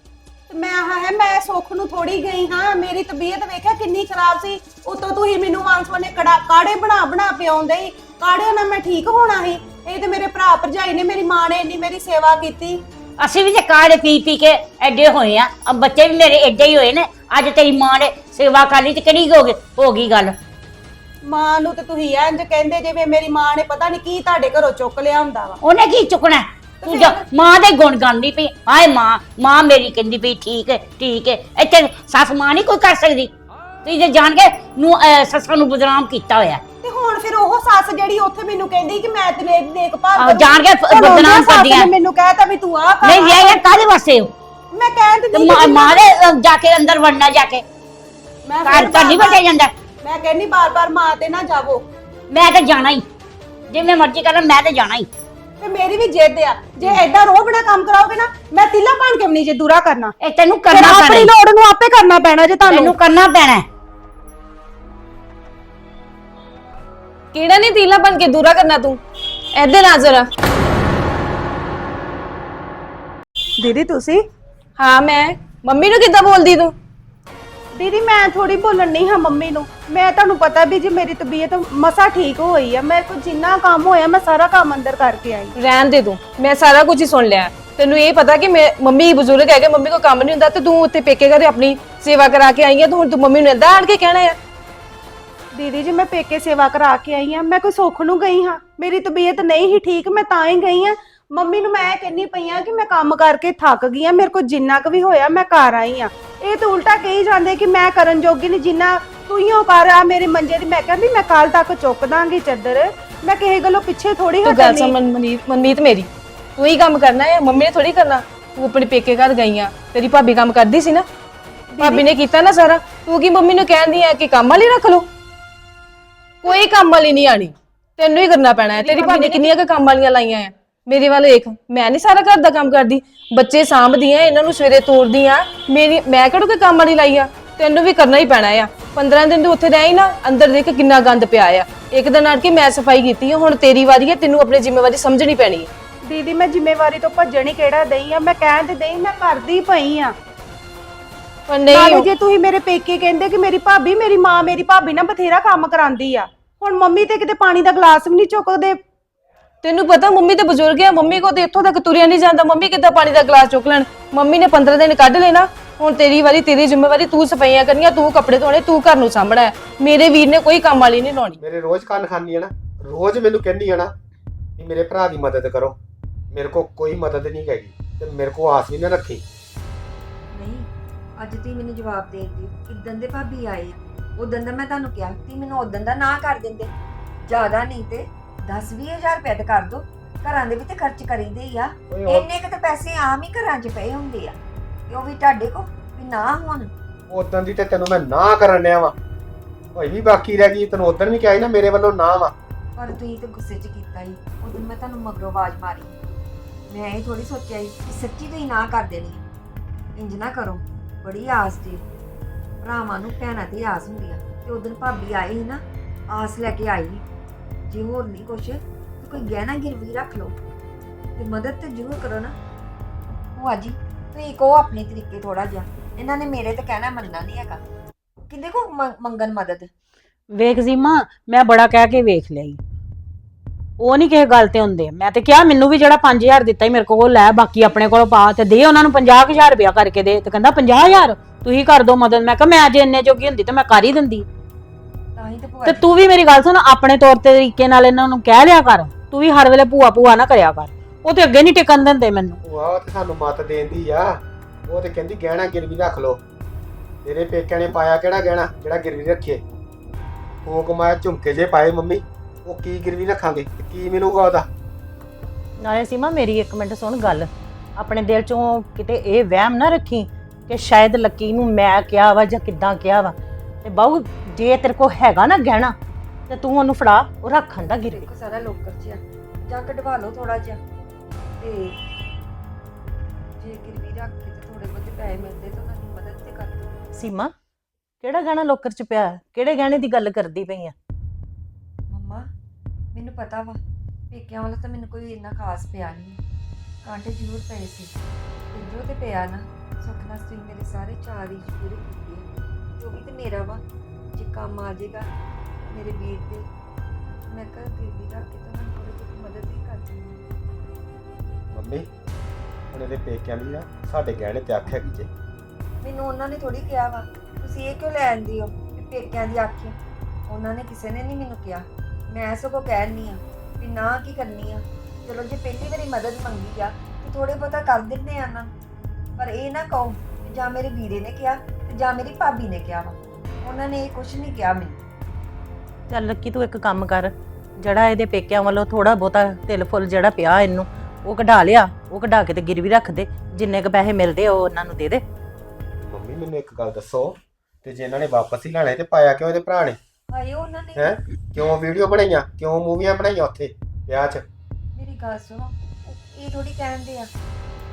ਤੇ ਮੈਂ ਆਹ ਹੈ ਮੈਂ ਸੁੱਖ ਨੂੰ ਥੋੜੀ ਗਈ ਹਾਂ ਮੇਰੀ ਤਬੀਅਤ ਵੇਖਿਆ ਕਿੰਨੀ ਖਰਾਬ ਸੀ ਉਤੋਂ ਤੁਸੀਂ ਮੈਨੂੰ ਵਾਂਸਵਨੇ ਕੜਾ ਕਾੜੇ ਬਣਾ ਬਣਾ ਪਿਆਉਂਦੇ ਸੀ ਕਾੜੇ ਨਾਲ ਮੈਂ ਠੀਕ ਹੋਣਾ ਸੀ ਇਹ ਤੇ ਮੇਰੇ ਭਰਾ ਭਰਜਾਈ ਨੇ ਮੇਰੀ ਮਾਂ ਨੇ ਇੰਨੀ ਮੇਰੀ ਸੇਵਾ ਕੀਤੀ। ਅਸੀਂ ਵੀ ਤੇ ਕਾੜੇ ਪੀ ਪੀ ਕੇ ਐਡੇ ਹੋਏ ਆ ਆ ਬੱਚੇ ਵੀ ਮੇਰੇ ਐਡੇ ਹੀ ਹੋਏ ਨੇ ਅੱਜ ਤੇਰੀ ਮਾਂ ਨੇ ਸੇਵਾ ਕਰ ਲਈ ਤੇ ਕਿਹੜੀ ਹੋ ਗਈ ਹੋ ਗਈ ਗੱਲ। ਮਾਂ ਨੂੰ ਤੇ ਤੁਸੀਂ ਇੰਜ ਕਹਿੰਦੇ ਜਿਵੇਂ ਮੇਰੀ ਮਾਂ ਨੇ ਪਤਾ ਨਹੀਂ ਕੀ ਤੁਹਾਡੇ ਘਰੋਂ ਚੁੱਕ ਲਿਆ ਹੁੰਦਾ ਵਾ ਉਹਨੇ ਕੀ ਚੁੱਕਣਾ ਹੈ? ਤੂੰ ਜਾ ਮਾਂ ਦੇ ਗੁਣ ਗਾਉਂਦੀ ਪਈ ਹਾਏ ਮਾਂ ਮਾਂ ਮੇਰੀ ਕਹਿੰਦੀ ਪਈ ਠੀਕ ਹੈ ਠੀਕ ਹੈ ਇੱਥੇ ਸੱਸ ਮਾਂ ਨਹੀਂ ਕੋਈ ਕਰ ਸਕਦੀ ਤੁਸੀਂ ਜੇ ਜਾਣ ਕੇ ਨੂੰ ਅਹ, ਸੱਸਾਂ ਨੂੰ ਬਦਨਾਮ ਕੀਤਾ ਹੋਇਆ ਤੇ ਹੁਣ ਫਿਰ ਉਹ ਸੱਸ ਜਿਹੜੀ ਉੱਥੇ ਮੈਨੂੰ ਕਹਿੰਦੀ ਕਿ ਮੈਂ ਤੇਰੇ ਦੇਖਭਾਲ ਆਹੋ। ਜਾਣ ਕੇ ਬਦਨਾਮ ਸੱਸ ਕਰਦੀਆਂ। ਨੇ ਮੈਨੂੰ ਕਹਿਤਾ ਵੀ ਤੂੰ ਕਰ ਨਹੀਂ ਵਿਆਹ ਕਾਹਦੇ ਵਾਸਤੇ ਹੋ? ਮੈਂ ਤੇ ਨਹੀਂ ਮਾਂ ਮਾਂ ਦੇ ਅਹ, ਜਾ ਕੇ ਅੰਦਰ ਵੜਨਾ ਜਾ ਕੇ ਮੈਂ ਘਰ ਘਰ ਨਹੀਂ ਵੜਿਆ ਜਾਂਦਾ ਮੈਂ ਕਹਿੰਨੀ ਬਾਰ-ਬਾਰ ਮਾਂ ਤੇ ਨਾ ਜਾਵੋ। ਮੈਂ ਤਾਂ ਜਾਣਾ ਹੀ। ਜਿਵੇਂ ਮਰਜ਼ੀ ਕਰਾਂ ਮੈਂ ਤਾਂ ਜਾਣਾ ਹੀ। ਤੇ ਮੇਰੀ ਵੀ ਜਿੱਦ ਆ। ਜੇ ਐਡਾ ਰੋਹ ਬਣਾ ਕੰਮ ਕਰਾਓਗੇ ਨਾ ਮੈਂ ਤਿੱਲਾ ਬਣ ਕੇ ਨਹੀਂ ਜੇ ਦੂਰਾ ਕਰਨਾ? ਇਹ ਤੈਨੂੰ ਫਿਰ ਕਰਨਾ ਆਪਣੀ ਪੈਣਾ। ਲੋੜ ਨੂੰ ਆਪੇ ਕਰਨਾ ਪੈਣਾ ਜੇ ਤੁਹਾਨੂੰ। ਤੈਨੂੰ ਕਰਨਾ ਪੈਣਾ। ਹੈ। ਕਿਹੜਾ ਨਹੀਂ ਤੀਲਾ ਬਣ ਕੇ ਦੂਰਾ ਕਰਨਾ ਤੂੰ? ਐਦੇ ਨਾ ਜ਼ਰਾ। ਦੀਦੀ ਤੁਸੀਂ? ਹਾਂ ਮੈਂ। ਮੰਮੀ ਨੂੰ ਕਿੱਦਾਂ ਬੋਲਦੀ ਤੂੰ? ਦੀਦੀ ਮੈਂ ਥੋੜੀ ਬੋਲਣ ਨਹੀਂ ਹਾਂ ਮੰਮੀ ਨੂੰ। ਮੈਂ ਤੁਹਾਨੂੰ ਪਤਾ ਵੀ ਜੀ ਮੇਰੀ ਤਬੀਅਤ ਮਸਾ ਠੀਕ ਹੋਈ ਆ ਮੇਰੇ ਕੋਲ ਜਿੰਨਾ ਕੰਮ ਹੋਇਆ ਮੈਂ ਸਾਰਾ ਕੰਮ ਅੰਦਰ ਕਰਕੇ ਆਈ। ਰਹਿਣ ਦੇ ਤੂੰ। ਮੈਂ ਸਾਰਾ ਕੁਝ ਹੀ ਸੁਣ ਲਿਆ। ਤੈਨੂੰ ਇਹ ਪਤਾ ਕਿ ਮੈਂ ਮੰਮੀ ਬਜ਼ੁਰਗ ਹੈਗੇ ਮੰਮੀ ਕੋ ਕੰਮ ਨਹੀਂ ਹੁੰਦਾ ਤੇ ਤੂੰ ਉੱਥੇ ਪੇਕੇ ਘਰੇ ਆਪਣੀ ਸੇਵਾ ਕਰਾ ਕੇ ਆਈ ਹੈ ਤੇ ਹੁਣ ਤੂੰ ਮੰਮੀ ਨੂੰ ਏਦਾਂ ਆਣ ਕੇ ਕਹਿਣਾ ਆ। ਦੀਦੀ ਜੀ ਮੈਂ ਪੇਕੇ ਸੇਵਾ ਕਰਾ ਕੇ ਆਈ ਆ ਮੈਂ ਕੋਈ ਸੁੱਖ ਨੂੰ ਗਈ ਹਾਂ। ਮੇਰੀ ਤਬੀਅਤ ਨਹੀਂ ਹੀ ਠੀਕ ਮੈਂ ਤਾਂ ਹੀ ਗਈ ਆ। ਮੰਮੀ ਨੂੰ ਮੈਂ ਕਹਿੰਨੀ ਪਈ ਆ ਕਿ ਮੈਂ ਕੰਮ ਕਰਕੇ ਥੱਕ ਗਈ ਆ ਮੇਰੇ ਕੋਲ ਜਿੰਨਾ ਕੁ ਵੀ ਹੋਇਆ ਮੈਂ ਕਰ ਆਈ ਆ। ਇਹ ਤਾਂ ਉਲਟਾ ਕਹੀ ਜਾਂਦੇ ਕਿ ਮੈਂ ਕਰਨ ਜੋਗੀ ਨਹੀਂ ਜਿੰਨਾ ਤੂੰ ਹੀ ਕਰ ਆ ਮੇਰੇ ਮੰਜੇ ਦੀ। ਮੈਂ ਕਹਿੰਦੀ ਮੈਂ ਕੱਲ ਤੱਕ ਚੁੱਕ ਦਾਂਗੀ ਚੱਦਰ। ਮੈਂ ਕਿਸੇ ਗੱਲੋਂ ਪਿੱਛੇ ਥੋੜੀ ਤੂੰ ਗੱਲ ਹਟਣੀ ਸਮਝ ਮਨੀਤ ਮਨਮੀਤ ਮੇਰੀ। ਤੂੰ ਹੀ ਕੰਮ ਕਰਨਾ ਹੈ ਮੰਮੀ ਨੇ ਥੋੜੀ ਕਰਨਾ। ਤੂੰ ਆਪਣੇ ਪੇਕੇ ਘਰ ਗਈ ਆ। ਤੇਰੀ ਭਾਬੀ ਕੰਮ ਕਰਦੀ ਸੀ ਨਾ। ਭਾਬੀ ਨੇ ਕੀਤਾ ਨਾ ਸਾਰਾ। ਤੂੰ ਕੀ ਮੰਮੀ ਨੂੰ ਕਹਿੰਦੀ ਆ ਕਿ ਕੰਮ ਵਾਲੀ ਰੱਖ ਲਓ? ਕੋਈ ਕੰਮ ਵਾਲੀ ਨਹੀਂ ਆਣੀ। ਤੈਨੂੰ ਹੀ ਕਰਨਾ ਪੈਣਾ ਹੈ। ਤੇਰੀ ਭਾਬੀ ਨੇ ਕਿੰਨੀਆਂ ਕੁ ਕੰਮ ਵਾਲੀਆਂ ਲਾਈਆਂ ਆ ਮੇਰੇ ਵੱਲ ਦੇਖ ਮੈਂ ਨਹੀਂ ਸਾਰਾ ਘਰ ਦਾ ਕੰਮ ਕਰਦੀ। ਬੱਚੇ ਸਾਂਭਦੀ ਆ ਇਹਨਾਂ ਨੂੰ ਸਵੇਰੇ ਤੋਰਦੀ ਆ ਮੇਰੀ ਮੈਂ ਕਿਹੜਾ ਕੋਈ ਕੰਮ ਵਾਲੀ ਲਾਈ ਆ? ਤੈਨੂੰ ਵੀ ਕਰਨਾ ਹੀ ਪੈਣਾ ਆ। 15 ਦਿਨ ਤੂੰ ਉੱਥੇ ਰਹੀ ਨਾ ਅੰਦਰ ਦੇਖ ਕਿੰਨਾ ਗੰਦ ਪਿਆ ਆ। ਇੱਕ ਦਿਨ ਆਣ ਕੇ ਮੈਂ ਸਫ਼ਾਈ ਕੀਤੀ ਆ ਹੁਣ ਤੇਰੀ ਵਾਰੀ ਹੈ ਤੈਨੂੰ ਆਪਣੀ ਜ਼ਿੰਮੇਵਾਰੀ ਸਮਝਣੀ ਪੈਣੀ ਹੈ ਦੀਦੀ ਮੈਂ ਜ਼ਿੰਮੇਵਾਰੀ ਤੋਂ ਭੱਜਣ ਹੀ ਕਿਹੜਾ ਦਈ ਆ? ਮੈਂ ਕਹਿਣ ਤੇ ਦਈ ਮੈਂ ਕਰਦੀ ਪਈ ਆ। ਪਰ ਨਾਲੇ ਨਹੀਂ ਜੇ ਤੁਸੀਂ ਮੇਰੇ ਪੇਕੇ ਕਹਿੰਦੇ ਕਿ ਮੇਰੀ ਭਾਬੀ ਮੇਰੀ ਮਾਂ ਮੇਰੀ ਭਾਬੀ ਨਾ ਬਥੇਰਾ ਕੰਮ ਕਰਾਂਦੀ ਆ। ਹੁਣ ਮੰਮੀ ਤੇ ਕਿਤੇ ਪਾਣੀ ਦਾ ਗਲਾਸ ਵੀ ਨਹੀਂ ਚੁੱਕਦੇ ਤੈਨੂੰ ਪਤਾ ਮੰਮੀ ਤੇ ਬਜ਼ੁਰਗ ਆ ਮੰਮੀ ਕੋ ਤੇ ਇੱਥੋਂ ਤੱਕ ਤੁਰਿਆ ਨਹੀਂ ਜਾਂਦਾ। ਮੰਮੀ ਕਿੱਦਾਂ ਪਾਣੀ ਦਾ ਗਲਾਸ ਚੁੱਕ ਲੈਣ? ਮੰਮੀ ਨੇ 15 ਦਿਨ ਕੱਢ ਲੈਣਾ। ਹੁਣ ਤੇਰੀ ਵਾਰੀ ਤੇਰੀ ਜ਼ਿੰਮੇਵਾਰੀ ਤੂੰ ਸਫਾਈਆਂ ਕਰਨੀਆਂ ਤੂੰ ਕੱਪੜੇ ਧੋਣੇ ਤੂੰ ਘਰ ਨੂੰ ਸਾਂਭਣਾ ਹੈ। ਮੇਰੇ ਵੀਰ ਨੇ ਕੋਈ ਕੰਮ ਵਾਲੀ ਨਹੀਂ ਲਾਉਣੀ। ਮੇਰੇ ਰੋਜ਼ ਕੰਨ ਖਾਨੀ ਆ ਨਾ ਰੋਜ਼ ਮੈਨੂੰ ਕਹਿੰਦੀ ਆ ਨਾ ਕਿ ਮੇਰੇ ਭਰਾ ਦੀ ਮਦਦ ਕਰੋ। ਮੇਰੇ ਕੋ ਕੋਈ ਮਦਦ ਨਹੀਂ ਹੈਗੀ ਤੇ ਮੇਰੇ ਕੋ ਆਸ ਵੀ ਨਾ ਰੱਖੀ। ਨਹੀਂ ਅੱਜ ਤੁਸੀਂ ਮੈਨੂੰ ਜਵਾਬ ਦੇ ਦਿਓ ਕਿਦਾਂ ਦੇ ਭਾਬੀ ਆਏ ਆ? ਉਦੋਂ ਦਾ ਮੈਂ ਤੁਹਾਨੂੰ ਕਿਹਾ ਤੁਸੀਂ ਮੈਨੂੰ ਉਦੋਂ ਦਾ ਨਾ ਕਰ ਦਿੰਦੇ। ਜ਼ਿਆਦਾ ਨਹੀਂ ਤੇ 10-20000 ਰੁਪਏ ਤੇ ਕਰ ਦੋ। ਘਰਾਂ ਦੇ ਵੀ ਤੇ ਖਰਚ ਕਰੀਦੇ ਹੀ ਆ। ਓਏ ਉਹ- ਇੰਨੇ ਕੁ ਤੇ ਪੈਸੇ ਆਮ ਹੀ ਘਰਾਂ 'ਚ ਪਏ ਹੁੰਦੇ ਆ। ਤੇ ਉਹ ਵੀ ਤੁਹਾਡੇ ਕੋ ਵੀ ਨਾ ਹੋਣ। ਉਦੋਂ ਦੀ ਤੇ ਤੈਨੂੰ ਮੈਂ ਨਾ ਕਰਨ ਡਿਆ ਵਾ। ਹੋਈ ਵੀ ਬਾਕੀ ਰਹਿ ਗਈ ਤੈਨੂੰ ਉਦੋਂ ਵੀ ਕਿਹਾ ਸੀ ਨਾ ਮੇਰੇ ਵੱਲੋਂ ਨਾ ਵਾ। ਪਰ ਤੁਸੀਂ ਤੇ ਗੁੱਸੇ 'ਚ ਕੀਤਾ ਹੀ ਉਦੋਂ ਮੈਂ ਤੁਹਾਨੂੰ ਮਗਰੋਂ ਆਵਾਜ਼ ਮਾਰੀ। ਮੈਂ ਇਹ ਥੋੜੀ ਸੋਚਿਆ ਸੀ ਕਿ ਸੱਚੀ ਤੁਸੀਂ ਨਾ ਕਰ ਦੇਣੀ ਆ। ਇੰਜ ਨਾ ਕਰੋ। ਬੜੀ ਆਸ ਜੀ ਭਰਾਵਾਂ ਨੂੰ ਭੈਣਾਂ ਤੇ ਆਸ ਹੁੰਦੀ ਆ। ਤੇ ਉਦੋਂ ਭਾਬੀ ਆਈ ਸੀ ਨਾ ਆਸ ਲੈ ਕੇ ਆਈ। ਜੇ ਹੋਰ ਨਹੀਂ ਕੁਛ, ਤੇ ਕੋਈ ਗਹਿਣਾ ਗਿਰਵੀ ਰੱਖ ਲਓ। ਤੇ ਮਦਦ ਤੇ ਜ਼ਰੂਰ ਕਰੋ ਨਾ। ਭੂਆ ਜੀ, ਤੁਸੀਂ ਕਹੋ ਆਪਣੇ ਤਰੀਕੇ ਥੋੜਾ ਜਿਹਾ। ਇਹਨਾਂ ਨੇ ਮੇਰੇ ਤੇ ਕਹਿਣਾ ਮੰਨਣਾ ਨਹੀਂ ਹੈਗਾ। ਕਿੰਦੇ ਕੋ ਮੰਗਣ ਮਦਦ? ਵੇਖ ਜ਼ੀਮਾ ਮੈਂ ਬੜਾ ਕਹਿ ਕੇ ਵੇਖ ਲਈ। ਉਹ ਨਹੀਂ ਕਿਸੇ ਗੱਲ ਤੇ ਹੁੰਦੇ। ਮੈਂ ਤੇ ਕਿਹਾ ਮੈਨੂੰ ਵੀ ਜਿਹੜਾ 5000 ਦਿੱਤਾ ਹੀ ਮੇਰੇ ਕੋਲ, ਉਹ ਲੈ, ਬਾਕੀ ਆਪਣੇ ਕੋਲੋਂ ਪਾ ਤੇ ਦੇ ਉਹਨਾਂ ਨੂੰ 50000 ਰੁਪਇਆ ਕਰਕੇ ਦੇ। ਤੇ ਕਹਿੰਦਾ 50000 ਤੁਸੀਂ ਕਰ ਦੋ ਮਦਦ। ਮੈਂ ਕਿਹਾ, ਮੈਂ ਜੇ ਇੰਨੇ ਜੋਗੀ ਹੁੰਦੀ, ਤੇ ਮੈਂ ਕਰ ਹੀ ਦਿੰਦੀ। ਤਾਂ ਹੀ ਤੇ ਭੂਆ ਤੇ ਜੀ ਤੂੰ ਵੀ ਮੇਰੀ ਗੱਲ ਸੁਣ ਆਪਣੇ ਤੌਰ ਤੇ ਤਰੀਕੇ ਨਾਲ ਇਹਨਾਂ ਨੂੰ ਕਹਿ ਲਿਆ ਕਰ। ਤੂੰ ਵੀ ਹਰ ਵੇਲੇ ਭੂਆ ਭੂਆ ਨਾ ਕਰਿਆ ਕਰ। ਉਹ ਤੇ ਅੱਗੇ ਨਹੀਂ ਟਿਕਣ ਦਿੰਦੇ ਮੈਨੂੰ। ਭੂਆ ਉਹ ਤੇ ਸਾਨੂੰ ਮਤ ਦੇਂਦੀ ਆ। ਉਹ ਤੇ ਕਹਿੰਦੀ ਗਹਿਣਾ ਗਿਰਵੀ ਰੱਖ ਲੋ ਤੇਰੇ ਪੇਕਿਆਂ ਨੇ ਪਾਇਆ ਕਿਹੜਾ ਗਹਿਣਾ? ਜਿਹੜਾ ਗਿਰਵੀ ਰੱਖੇ। ਉਹ ਕਮਾਇਆ ਝੁਮਕੇ ਜੇ ਪਾਏ ਮੰਮੀ। ਉਹ ਕੀ ਗਿਰਵੀ ਰੱਖਾਂਗੇ? ਤੇ ਕੀ ਮਿਲੂਗਾ ਉਹਦਾ? ਨਾਲੇ ਸੀਮਾ ਮੇਰੀ ਇੱਕ ਮਿੰਟ ਸੁਣ ਗੱਲ। ਆਪਣੇ ਦਿਲ ਚੋਂ ਕਿਤੇ ਇਹ ਵਹਿਮ ਨਾ ਰੱਖੀ ਕਿ ਸ਼ਾਇਦ ਲੱਕੀ ਨੂੰ ਮੈਂ ਕਿਹਾ ਵਾ ਜਾਂ ਕਿੱਦਾਂ ਕਿਹਾ ਵਾ। ਤੇ ਬਾਹੂ ਜੇ ਤੇਰੇ ਕੋ ਹੈਗਾ ਨਾ ਗਹਿਣਾ ਤੇ ਤੂੰ ਉਹਨੂੰ ਫੜਾ ਉਹ ਰੱਖਣ ਦਾ ਦੇਖੋ ਸਾਰਾ ਲੋਕਰ ਚ ਆ ਜਾਂ ਕਢਵਾ ਲਓ ਥੋੜਾ ਜਿਹਾ। ਤੇ ਜੇ ਗਿਰਵੀ ਰੱਖ ਕੇ ਤੇ ਥੋੜੇ ਬਹੁਤੇ ਪੈਸੇ ਮਿਲਦੇ ਤਾਂ ਉਹਨਾਂ ਦੀ ਮਦਦ ਤੇ ਕਰ ਦਿਓ ਸੀਮਾ ਕਿਹੜਾ ਗਹਿਣਾ ਲੋਕਰ ਚ ਪਿਆ? ਕਿਹੜੇ ਗਹਿਣੇ ਦੀ ਗੱਲ ਕਰਦੀ ਪਈ ਆ? ਮੰਮਾ ਮੈਨੂੰ ਪਤਾ ਵਾ ਪੇਕਿਆਂ ਵਾਲਾ ਤਾਂ ਮੈਨੂੰ ਕੋਈ ਇੰਨਾ ਖਾਸ ਪਿਆ ਨਹੀਂ ਕਾਂਟੇ ਜ਼ਰੂਰ ਪਏ ਸੀ। ਤੇ ਜੋ ਤੇ ਪਿਆ ਨਾ ਸੁਖਨਾ ਸਿੰਘ ਮੇਰੇ ਸਾਰੇ ਚਾਰ ਹੀ ਪੂਰੇ ਕੀਤੇ। ਜੋ ਵੀ ਤੇ ਮੇਰਾ ਵਾ ਜੇ ਕੰਮ ਆ ਜਾਏਗਾ ਮੇਰੇ ਵੀਰ ਤੇ ਮੈਂ ਕਰ ਗਿਰਵੀ ਰੱਖ ਕੇ ਤਾਂ ਨੂੰ ਥੋੜੀ ਬਹੁਤੀ ਮਦਦ ਵੀ ਕਰ ਦੂੰਗੀ ਮੰਮੀ ਹੁਣ ਇਹਦੇ ਪੇਕਿਆਂ ਦੀ ਨਾ ਸਾਡੇ ਗਹਿਣੇ ਤੇ ਅੱਖ ਹੈਗੀ ਜੇ। ਮੈਨੂੰ ਉਹਨਾਂ ਨੇ ਥੋੜੀ ਕਿਹਾ ਵਾ ਤੁਸੀਂ ਇਹ ਕਿਉਂ ਲੈਂਦੀ ਹੋ ਵੀ ਪੇਕਿਆਂ ਦੀ ਆਖਿਆ ਉਹਨਾਂ ਨੇ ਕਿਸੇ ਨੇ ਨਹੀਂ ਮੈਨੂੰ ਕਿਹਾ। ਮੈਂ ਸਗੋਂ ਕਹਿਣੀ ਆ ਵੀ ਨਾ ਕੀ ਕਰਨੀ ਆ। ਚਲੋ ਜੇ ਪਹਿਲੀ ਵਾਰੀ ਮਦਦ ਮੰਗੀ ਆ ਤੇ ਥੋੜੇ ਬਹੁਤਾ ਕਰ ਦਿੰਦੇ ਆ ਨਾ। ਪਰ ਇਹ ਨਾ ਕਹੋ ਜਾਂ ਮੇਰੇ ਵੀਰੇ ਨੇ ਕਿਹਾ ਜਾਂ ਮੇਰੀ ਭਾਬੀ ਨੇ ਕਿਹਾ ਵਾ। ਉਹਨਾਂ ਨੇ ਇਹ ਕੁਝ ਨਹੀਂ ਕਿਹਾ ਮੈਨੂੰ। ਚੱਲ ਲੱਕੀ ਤੂੰ ਇੱਕ ਕੰਮ ਕਰ ਜਿਹੜਾ ਇਹਦੇ ਪੇਕਿਆਂ ਵੱਲੋਂ ਥੋੜਾ ਬਹੁਤਾ ਤਿਲ ਫੁੱਲ ਜਿਹੜਾ ਪਿਆ ਇਹਨੂੰ ਉਹ ਕਢਾ ਲਿਆ ਉਹ ਕਢਾ ਕੇ ਤੇ ਗਿਰਵੀ ਰੱਖ ਦੇ ਜਿੰਨੇ ਕ ਪੈਸੇ ਮਿਲਦੇ ਆ ਉਹ ਉਹਨਾਂ ਨੂੰ ਦੇ ਦੇ। ਮੰਮੀ ਮੈਨੂੰ ਇੱਕ ਗੱਲ ਦੱਸੋ ਤੇ ਜੇ ਇਹਨਾਂ ਨੇ ਵਾਪਸ ਹੀ ਲੈਣੇ ਤੇ ਪਾਇਆ ਕਿਉਂ ਇਹਦੇ ਭਰਾ ਨੇ? ਹਾਏ ਉਹਨਾਂ ਨੇ ਹੈ? ਕਿਉਂ ਵੀਡੀਓ ਬਣਾਈਆਂ? ਕਿਉਂ ਮੂਵੀਆਂ ਬਣਾਈਆਂ ਉੱਥੇ ਵਿਆਹ 'ਚ? ਮੇਰੀ ਗੱਲ ਸੁਣੋ ਉਹ ਇਹ ਥੋੜੀ ਕਹਿੰਦੇ ਆ।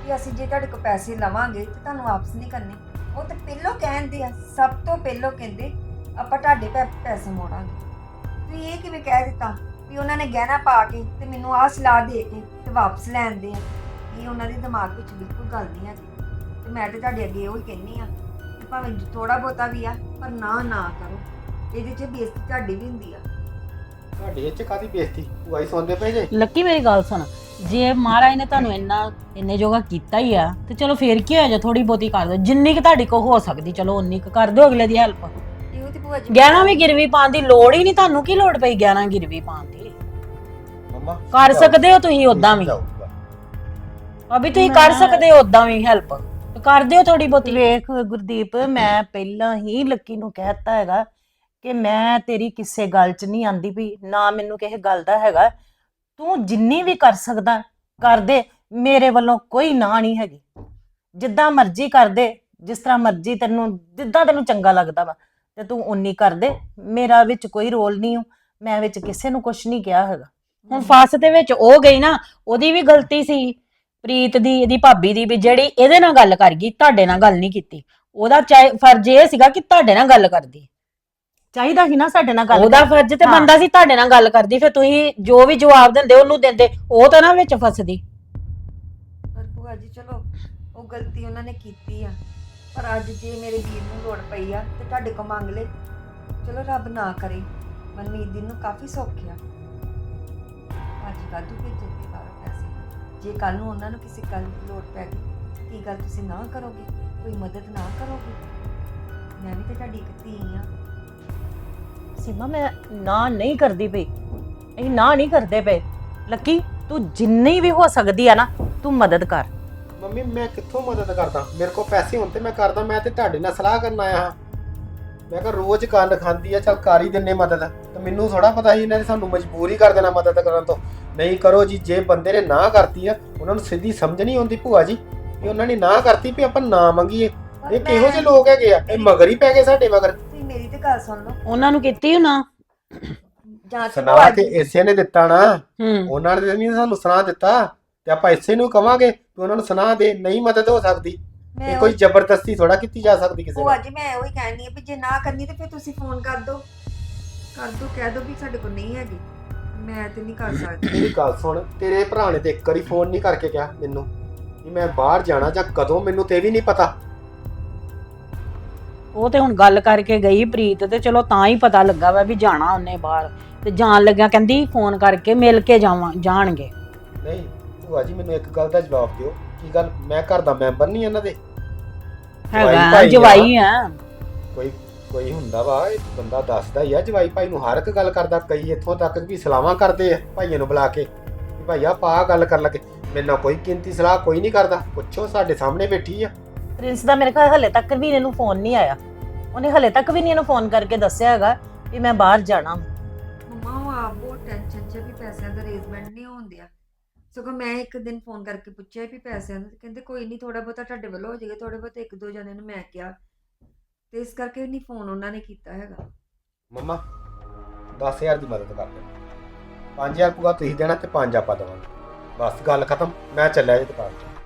ਕਿ ਅਸੀਂ ਜੇ ਤੁਹਾਡੇ ਕੋਲ ਪੈਸੇ ਲਵਾਂਗੇ ਤੇ ਤੁਹਾਨੂੰ ਵਾਪਸ ਨਹੀਂ ਕਰਨੇ। ਉਹ ਤੇ ਪਹਿਲੋਂ ਕਹਿੰਦੇ ਆ ਸਭ ਤੋਂ ਪਹਿਲੋਂ ਕਹਿੰਦੇ ਆਪਾਂ ਤੁਹਾਡੇ ਪੈ ਪੈਸੇ ਮੋੜਾਂਗੇ। ਤੁਸੀਂ ਇਹ ਕਿਵੇਂ ਕਹਿ ਦਿੱਤਾ ਵੀ ਉਹਨਾਂ ਨੇ ਗਹਿਣਾ ਪਾ ਕੇ ਤੇ ਮੈਨੂੰ ਆਹ ਸਲਾਹ ਦੇ ਕੇ ਤੇ ਵਾਪਸ ਲੈਂਦੇ ਆ? ਇਹ ਉਹਨਾਂ ਦੇ ਦਿਮਾਗ ਵਿੱਚ ਬਿਲਕੁਲ ਗੱਲ ਨਹੀਂ ਹੈਗੀ। ਤੇ ਮੈਂ ਤੇ ਤੁਹਾਡੇ ਅੱਗੇ ਉਹ ਹੀ ਕਹਿੰਨੀ ਆ ਕਿ ਭਾਵੇਂ ਥੋੜਾ ਬਹੁਤਾ ਵੀ ਆ ਪਰ ਨਾ ਨਾ ਕਰੋ। ਇਹਦੇ 'ਚ ਬੇਇੱਜ਼ਤੀ ਤੁਹਾਡੀ ਵੀ ਹੁੰਦੀ ਆ। ਤੁਹਾਡੀ ਇਹ 'ਚ ਕਾਦੀ ਬੇਇੱਜ਼ਤੀ? ਭੂਆ ਹੀ ਸੁਣਦੇ ਪਏ ਜੇ? ਲੱਕੀ ਮੇਰੀ ਗੱਲ ਸੁਣ। ਜੇ ਮਹਾਰਾਜ ਨੇ ਤੁਹਾਨੂੰ ਇੰਨਾ ਇੰਨੇ ਜੋਗਾ ਕੀਤਾ ਹੀ ਆ ਤੇ ਚਲੋ ਫੇਰ ਕੀ ਹੋਇਆ ਜੇ ਥੋੜੀ ਬਹੁਤੀ ਕਰ ਦਿਓ ਜਿੰਨੀ ਕਿ ਤੁਹਾਡੀ ਕੋ ਹੋ ਸਕਦੀ ਚਲੋ ਉਨੀ ਕੁ ਕਰ ਦਿਓ ਅਗਲੇ ਦੀ ਹੈਲਪ ਇਹੋ ਤੇ ਭੂਆ ਜੀ ਗਹਿਣਾ ਵੀ ਗਿਰਵੀ ਪਾਉਣ ਦੀ ਲੋੜ ਹੀ ਨਹੀਂ ਤੁਹਾਨੂੰ ਕੀ ਲੋੜ ਪਈ ਗਹਿਣਾ ਗਿਰਵੀ ਪਾਉਣ ਦੀ? ਮੰਮਾ ਕਰ ਸਕਦੇ ਹੋ ਤੁਸੀਂ ਉਦਾਂ ਵੀ? ਜਾਊਗਾ। ਅਭੀ ਤੁਸੀਂ ਕਰ ਸਕਦੇ ਹੋ ਉਦਾਂ ਵੀ ਹੈਲਪ ਕਰ ਦਿਓ ਥੋੜੀ ਬਹੁਤੀ। ਵੇਖ ਗੁਰਦੀਪ ਮੈਂ ਪਹਿਲਾਂ ਹੀ ਲੱਕੀ ਨੂੰ ਕਹਿਤਾ ਹੈਗਾ ਕਿ ਮੈਂ ਤੇਰੀ ਕਿਸੇ ਗੱਲ 'ਚ ਨਹੀਂ ਆਂਦੀ ਵੀ ਨਾ ਮੈਨੂੰ ਕਿਸੇ ਗੱਲ ਦਾ ਹੈਗਾ। ਤੂੰ ਜਿੰਨੀ ਵੀ ਕਰ ਸਕਦਾ, ਕਰ ਦੇ, ਮੇਰੇ ਵੱਲੋਂ ਕੋਈ ਨਾ ਨਹੀਂ ਹੈਗੀ। ਜਿੱਦਾਂ ਮਰਜ਼ੀ ਕਰ ਦੇ, ਜਿਸ ਤਰ੍ਹਾਂ ਮਰਜ਼ੀ ਤੈਨੂੰ, ਜਿੱਦਾਂ ਤੈਨੂੰ ਚੰਗਾ ਲੱਗਦਾ ਵਾ, ਤੇ ਤੂੰ ਉਨੀ ਕਰ ਦੇ। ਮੇਰਾ ਵਿੱਚ ਕੋਈ ਰੋਲ ਨਹੀਂ ਹੋ ਮੈਂ ਵਿੱਚ ਕਿਸੇ ਨੂੰ ਕੁਝ ਨਹੀਂ ਕਿਹਾ ਹੈਗਾ। ਹੁਣ ਫਸ ਦੇ ਵਿੱਚ ਉਹ ਗਈ ਨਾ, ਉਹਦੀ ਵੀ ਗਲਤੀ ਸੀ। ਪ੍ਰੀਤ ਦੀ, ਇਹਦੀ ਭਾਬੀ ਦੀ ਵੀ, ਜਿਹੜੀ ਇਹਦੇ ਨਾਲ ਗੱਲ ਕਰ ਗਈ, ਤੁਹਾਡੇ ਨਾਲ ਗੱਲ ਨਹੀਂ ਕੀਤੀ। ਉਹਦਾ ਚਾਹੇ, ਫਰਜ਼ ਇਹ ਸੀਗਾ ਕਿ ਤੁਹਾਡੇ ਨਾਲ ਗੱਲ ਕਰਦੀ। ਚਾਹੀਦਾ ਸੀ ਨਾ ਸਾਡੇ ਨਾਲ ਗੱਲ ਉਹਦਾ ਫਰਜ਼ ਤੇ ਹਾਂ। ਬੰਦਾ ਸੀ ਤੁਹਾਡੇ ਨਾਲ ਗੱਲ ਕਰਦੀ ਫਿਰ ਤੁਸੀਂ ਜੋ ਵੀ ਜਵਾਬ ਦਿੰਦੇ ਉਹਨੂੰ ਦਿੰਦੇ ਉਹ ਤਾਂ ਨਾ ਵਿੱਚ ਫਸਦੀ। ਪਰ ਭੂਆ ਜੀ ਚਲੋ ਉਹ ਗਲਤੀ ਉਹਨਾਂ ਨੇ ਕੀਤੀ ਆ। ਪਰ ਅੱਜ ਜੇ ਮੇਰੇ ਵੀਰ ਨੂੰ ਲੋੜ ਪਈ ਆ ਤੇ ਤੁਹਾਡੇ ਕੋਲ ਮੰਗ ਲੇ ਚਲੋ ਰੱਬ ਨਾ ਕਰੇ। ਮਨਮੀਤ ਦੀ ਨੂੰ ਕਾਫੀ ਸੌਖਿਆ ਅੱਜ ਵਾਧੂ ਭੇਜਣ ਦੇ ਬਾਰੇ ਪੈਸੇ। ਜੇ ਕੱਲ ਨੂੰ ਉਹਨਾਂ ਨੂੰ ਕਿਸੇ ਗੱਲ ਦੀ ਲੋੜ ਪੈ ਗਈ ਕੀ ਗੱਲ ਤੁਸੀਂ ਨਾ ਕਰੋਗੇ? ਕੋਈ ਮਦਦ ਨਾ ਕਰੋਗੇ? ਮੈਂ ਵੀ ਤੇ ਤੁਹਾਡੀ ਇੱਕ ਧੀ ਆ। ਸੀਮਾ ਮੈਂ ਨਾ ਨਹੀਂ ਕਰਦੀ ਪਈ। ਅਸੀਂ ਨਾ ਨਹੀਂ ਕਰਦੇ ਪਏ। ਲੱਕੀ ਤੂੰ ਜਿੰਨੀ ਵੀ ਹੋ ਸਕਦੀ ਆ ਨਾ ਤੂੰ ਮਦਦ ਕਰ। ਮੰਮੀ ਮੈਂ ਕਿੱਥੋਂ ਮਦਦ ਕਰਦਾ? ਮੇਰੇ ਕੋਲ ਪੈਸੇ ਹੋਣ ਤੇ ਮੈਂ ਕਰਦਾ ਮੈਂ ਤੇ ਤੁਹਾਡੇ ਨਾਲ ਸਲਾਹ ਕਰਨ ਆਇਆ ਹਾਂ। ਮੈਂ ਕਿਹਾ ਰੋਜ਼ ਕੰਨ ਖਾਂਦੀ ਆ ਚਲ ਕਰ ਹੀ ਦਿੰਨੇ ਮਦਦ। ਤੇ ਮੈਨੂੰ ਥੋੜਾ ਪਤਾ ਸੀ ਇਹਨਾਂ ਨੇ ਸਾਨੂੰ ਮਜਬੂਰ ਹੀ ਕਰ ਦੇਣਾ ਮਦਦ ਕਰਨ ਤੋਂ। ਨਹੀਂ ਕਰੋ ਜੀ ਜੇ ਬੰਦੇ ਨੇ ਨਾ ਕਰਤੀ ਆ ਉਹਨਾਂ ਨੂੰ ਸਿੱਧੀ ਸਮਝ ਨਹੀਂ ਆਉਂਦੀ ਭੂਆ ਜੀ ਕਿ ਉਹਨਾਂ ਨੇ ਨਾ ਕਰਤੀ ਵੀ ਆਪਾਂ ਨਾ ਮੰਗੀਏ। ਇਹ ਕਿਹੋ ਜਿਹੇ ਲੋਕ ਹੈਗੇ ਆ? ਇਹ ਮਗਰ ਹੀ ਪੈ ਗਏ ਸਾਡੇ ਮਗਰ। ਮੇਰੀ ਤੇ ਗੱਲ ਸੁਣ ਲਓ। ਉਹਨਾਂ ਨੂੰ ਕੀਤੀ ਹੋ ਨਾ ਜਾਂ ਤੇ ਸੁਣਾ ਤੇ ਇਸੇ ਨੇ ਦਿੱਤਾ ਨਾ। ਹੂੰ। ਉਹਨਾਂ ਨੇ ਨਹੀਂ ਸਾਨੂੰ ਸੁਣਾ ਦਿੱਤਾ। ਤੇ ਆਪਾਂ ਇਸੇ ਨੂੰ ਕਵਾਂਗੇ ਤੂੰ ਉਹਨਾਂ ਨੂੰ ਸੁਣਾ ਦੇ ਨਹੀਂ ਮਦਦ ਹੋ ਸਕਦੀ। ਇਹ ਉਹ- ਕੋਈ ਜ਼ਬਰਦਸਤੀ ਥੋੜਾ ਕੀਤੀ ਜਾ ਸਕਦੀ ਕਿਸੇ ਭੂਆ ਨਾਲ। ਜੀ ਮੈਂ ਉਹੀ ਕਹਿਣੀ ਹੈ ਵੀ ਜੇ ਨਾ ਕਰਨੀ ਤੇ ਫਿਰ ਤੁਸੀਂ ਫੋਨ ਕਰ ਦਿਓ। ਕਰ ਦਿਓ ਕਹਿ ਦਿਓ ਵੀ ਸਾਡੇ ਕੋਲ ਨਹੀਂ ਹੈਗੀ। ਮੈਂ ਤੇ ਨਹੀਂ ਕਰ ਸਕਦੀ। ਮੇਰੀ ਗੱਲ ਸੁਣ ਤੇਰੇ ਭਰਾ ਨੇ ਤੇ ਇੱਕ ਵਾਰੀ ਫੋਨ ਨਹੀਂ ਕਰਕੇ ਕਿਹਾ ਮੈਨੂੰ। ਕਿ ਮੈਂ ਬਾਹਰ ਜਾਣਾ ਜਾਂ ਕਦੋਂ ਮੈਨੂੰ ਤੇ ਵੀ ਨਹੀਂ ਪਤਾ। ਉਹ ਤੇ ਹੁਣ ਗੱਲ ਕਰਕੇ ਗਈ ਪ੍ਰੀਤ ਤੇ ਚਲੋ ਤਾਂ ਹੀ ਪਤਾ ਲੱਗਾ ਵਾ ਵੀ ਜਾਣਾ ਉਹਨੇ ਬਾਹਰ। ਤੇ ਜਾਣ ਲੱਗਿਆ ਕਹਿੰਦੀ ਫੋਨ ਕਰਕੇ ਮਿਲ ਕੇ ਜਾਵਾਂ ਜਾਣਗੇ। ਨਹੀਂ ਭੂਆ ਜੀ ਮੈਨੂੰ ਇੱਕ ਗੱਲ ਦਾ ਜਵਾਬ ਦਿਓ। ਕੀ ਗੱਲ? ਮੈਂ ਘਰ ਦਾ ਮੈਂਬਰ ਨਹੀਂ ਇਹਨਾਂ ਦੇ? ਜਵਾਈ ਹੈਗਾ ਭਾਈ ਆ। ਜਵਾਈ ਆ। ਕੋਈ ਕੋਈ ਹੁੰਦਾ ਵਾ ਇਹ ਬੰਦਾ ਦੱਸਦਾ ਹੀ ਆ ਜਵਾਈ ਭਾਈ ਨੂੰ ਹਰ ਇੱਕ ਗੱਲ ਕਰਦਾ ਕਈ ਇੱਥੋਂ ਤੱਕ ਵੀ ਸਲਾਹਾਂ ਕਰਦੇ ਆ ਭਾਈਆਂ ਨੂੰ ਬੁਲਾ ਕੇ। ਵੀ ਭਾਈਆ ਪਾ ਗੱਲ ਕਰਨ ਲੱਗੇ। ਮੇਰੇ ਨਾਲ ਕੋਈ ਕੀਮਤੀ ਸਲਾਹ ਕੋਈ ਨਹੀਂ ਕਰਦਾ। ਪੁੱਛੋ ਸਾਡੇ ਸਾਹਮਣੇ ਬੈਠੀ ਆ। ਪ੍ਰਿੰਸ ਦਾ ਮੇਰੇ ਖਿਆਲ ਹਲੇ ਤੱਕ ਵੀ ਇਹਨੂੰ ਫੋਨ ਨਹੀਂ ਆਇਆ। ਉਹਨੇ ਹਲੇ ਤੱਕ ਵੀ ਨਹੀਂ ਇਹਨੂੰ ਫੋਨ ਕਰਕੇ ਦੱਸਿਆ ਹੈਗਾ ਵੀ ਮੈਂ ਬਾਹਰ ਜਾਣਾ ਮੰਮਾ ਉਹ ਆਪ ਬਹੁਤ ਟੈਨਸ਼ਨ 'ਚ ਆ ਵੀ ਪੈਸਿਆਂ ਦਾ ਅਰੇਂਜਮੈਂਟ ਨਹੀਂ ਹੋਣ ਦਿਆ। ਸਗੋਂ ਮੈਂ ਇੱਕ ਦਿਨ ਫੋਨ ਕਰਕੇ ਪੁੱਛਿਆ ਵੀ ਪੈਸਿਆਂ ਦਾ ਤੇ ਕਹਿੰਦੇ ਕੋਈ ਨਹੀਂ ਥੋੜਾ ਬਹੁਤਾ ਤੁਹਾਡੇ ਵੱਲੋਂ ਹੋ ਜਾਏਗਾ ਥੋੜੇ ਬਹੁਤੇ ਇੱਕ ਦੋ ਜਣਿਆਂ ਨੂੰ ਮੈਂ ਕਿਹਾ। ਤੇ ਇਸ ਕਰਕੇ ਨਹੀਂ ਫੋਨ ਉਹਨਾਂ ਨੇ ਕੀਤਾ ਹੈਗਾ। ਮੰਮਾ 10000 ਦੀ ਮਦਦ ਕਰ ਦਿਓ। 5000 ਪੂਗਾ ਤੁਸੀਂ ਦੇਣਾ ਤੇ 5 ਆਪਾਂ ਦੇਵਾਂਗੇ। ਬਸ ਗੱਲ ਖਤਮ ਮੈਂ ਚੱਲਿਆ ਜੀ ਦੁਕਾਨ ਤੇ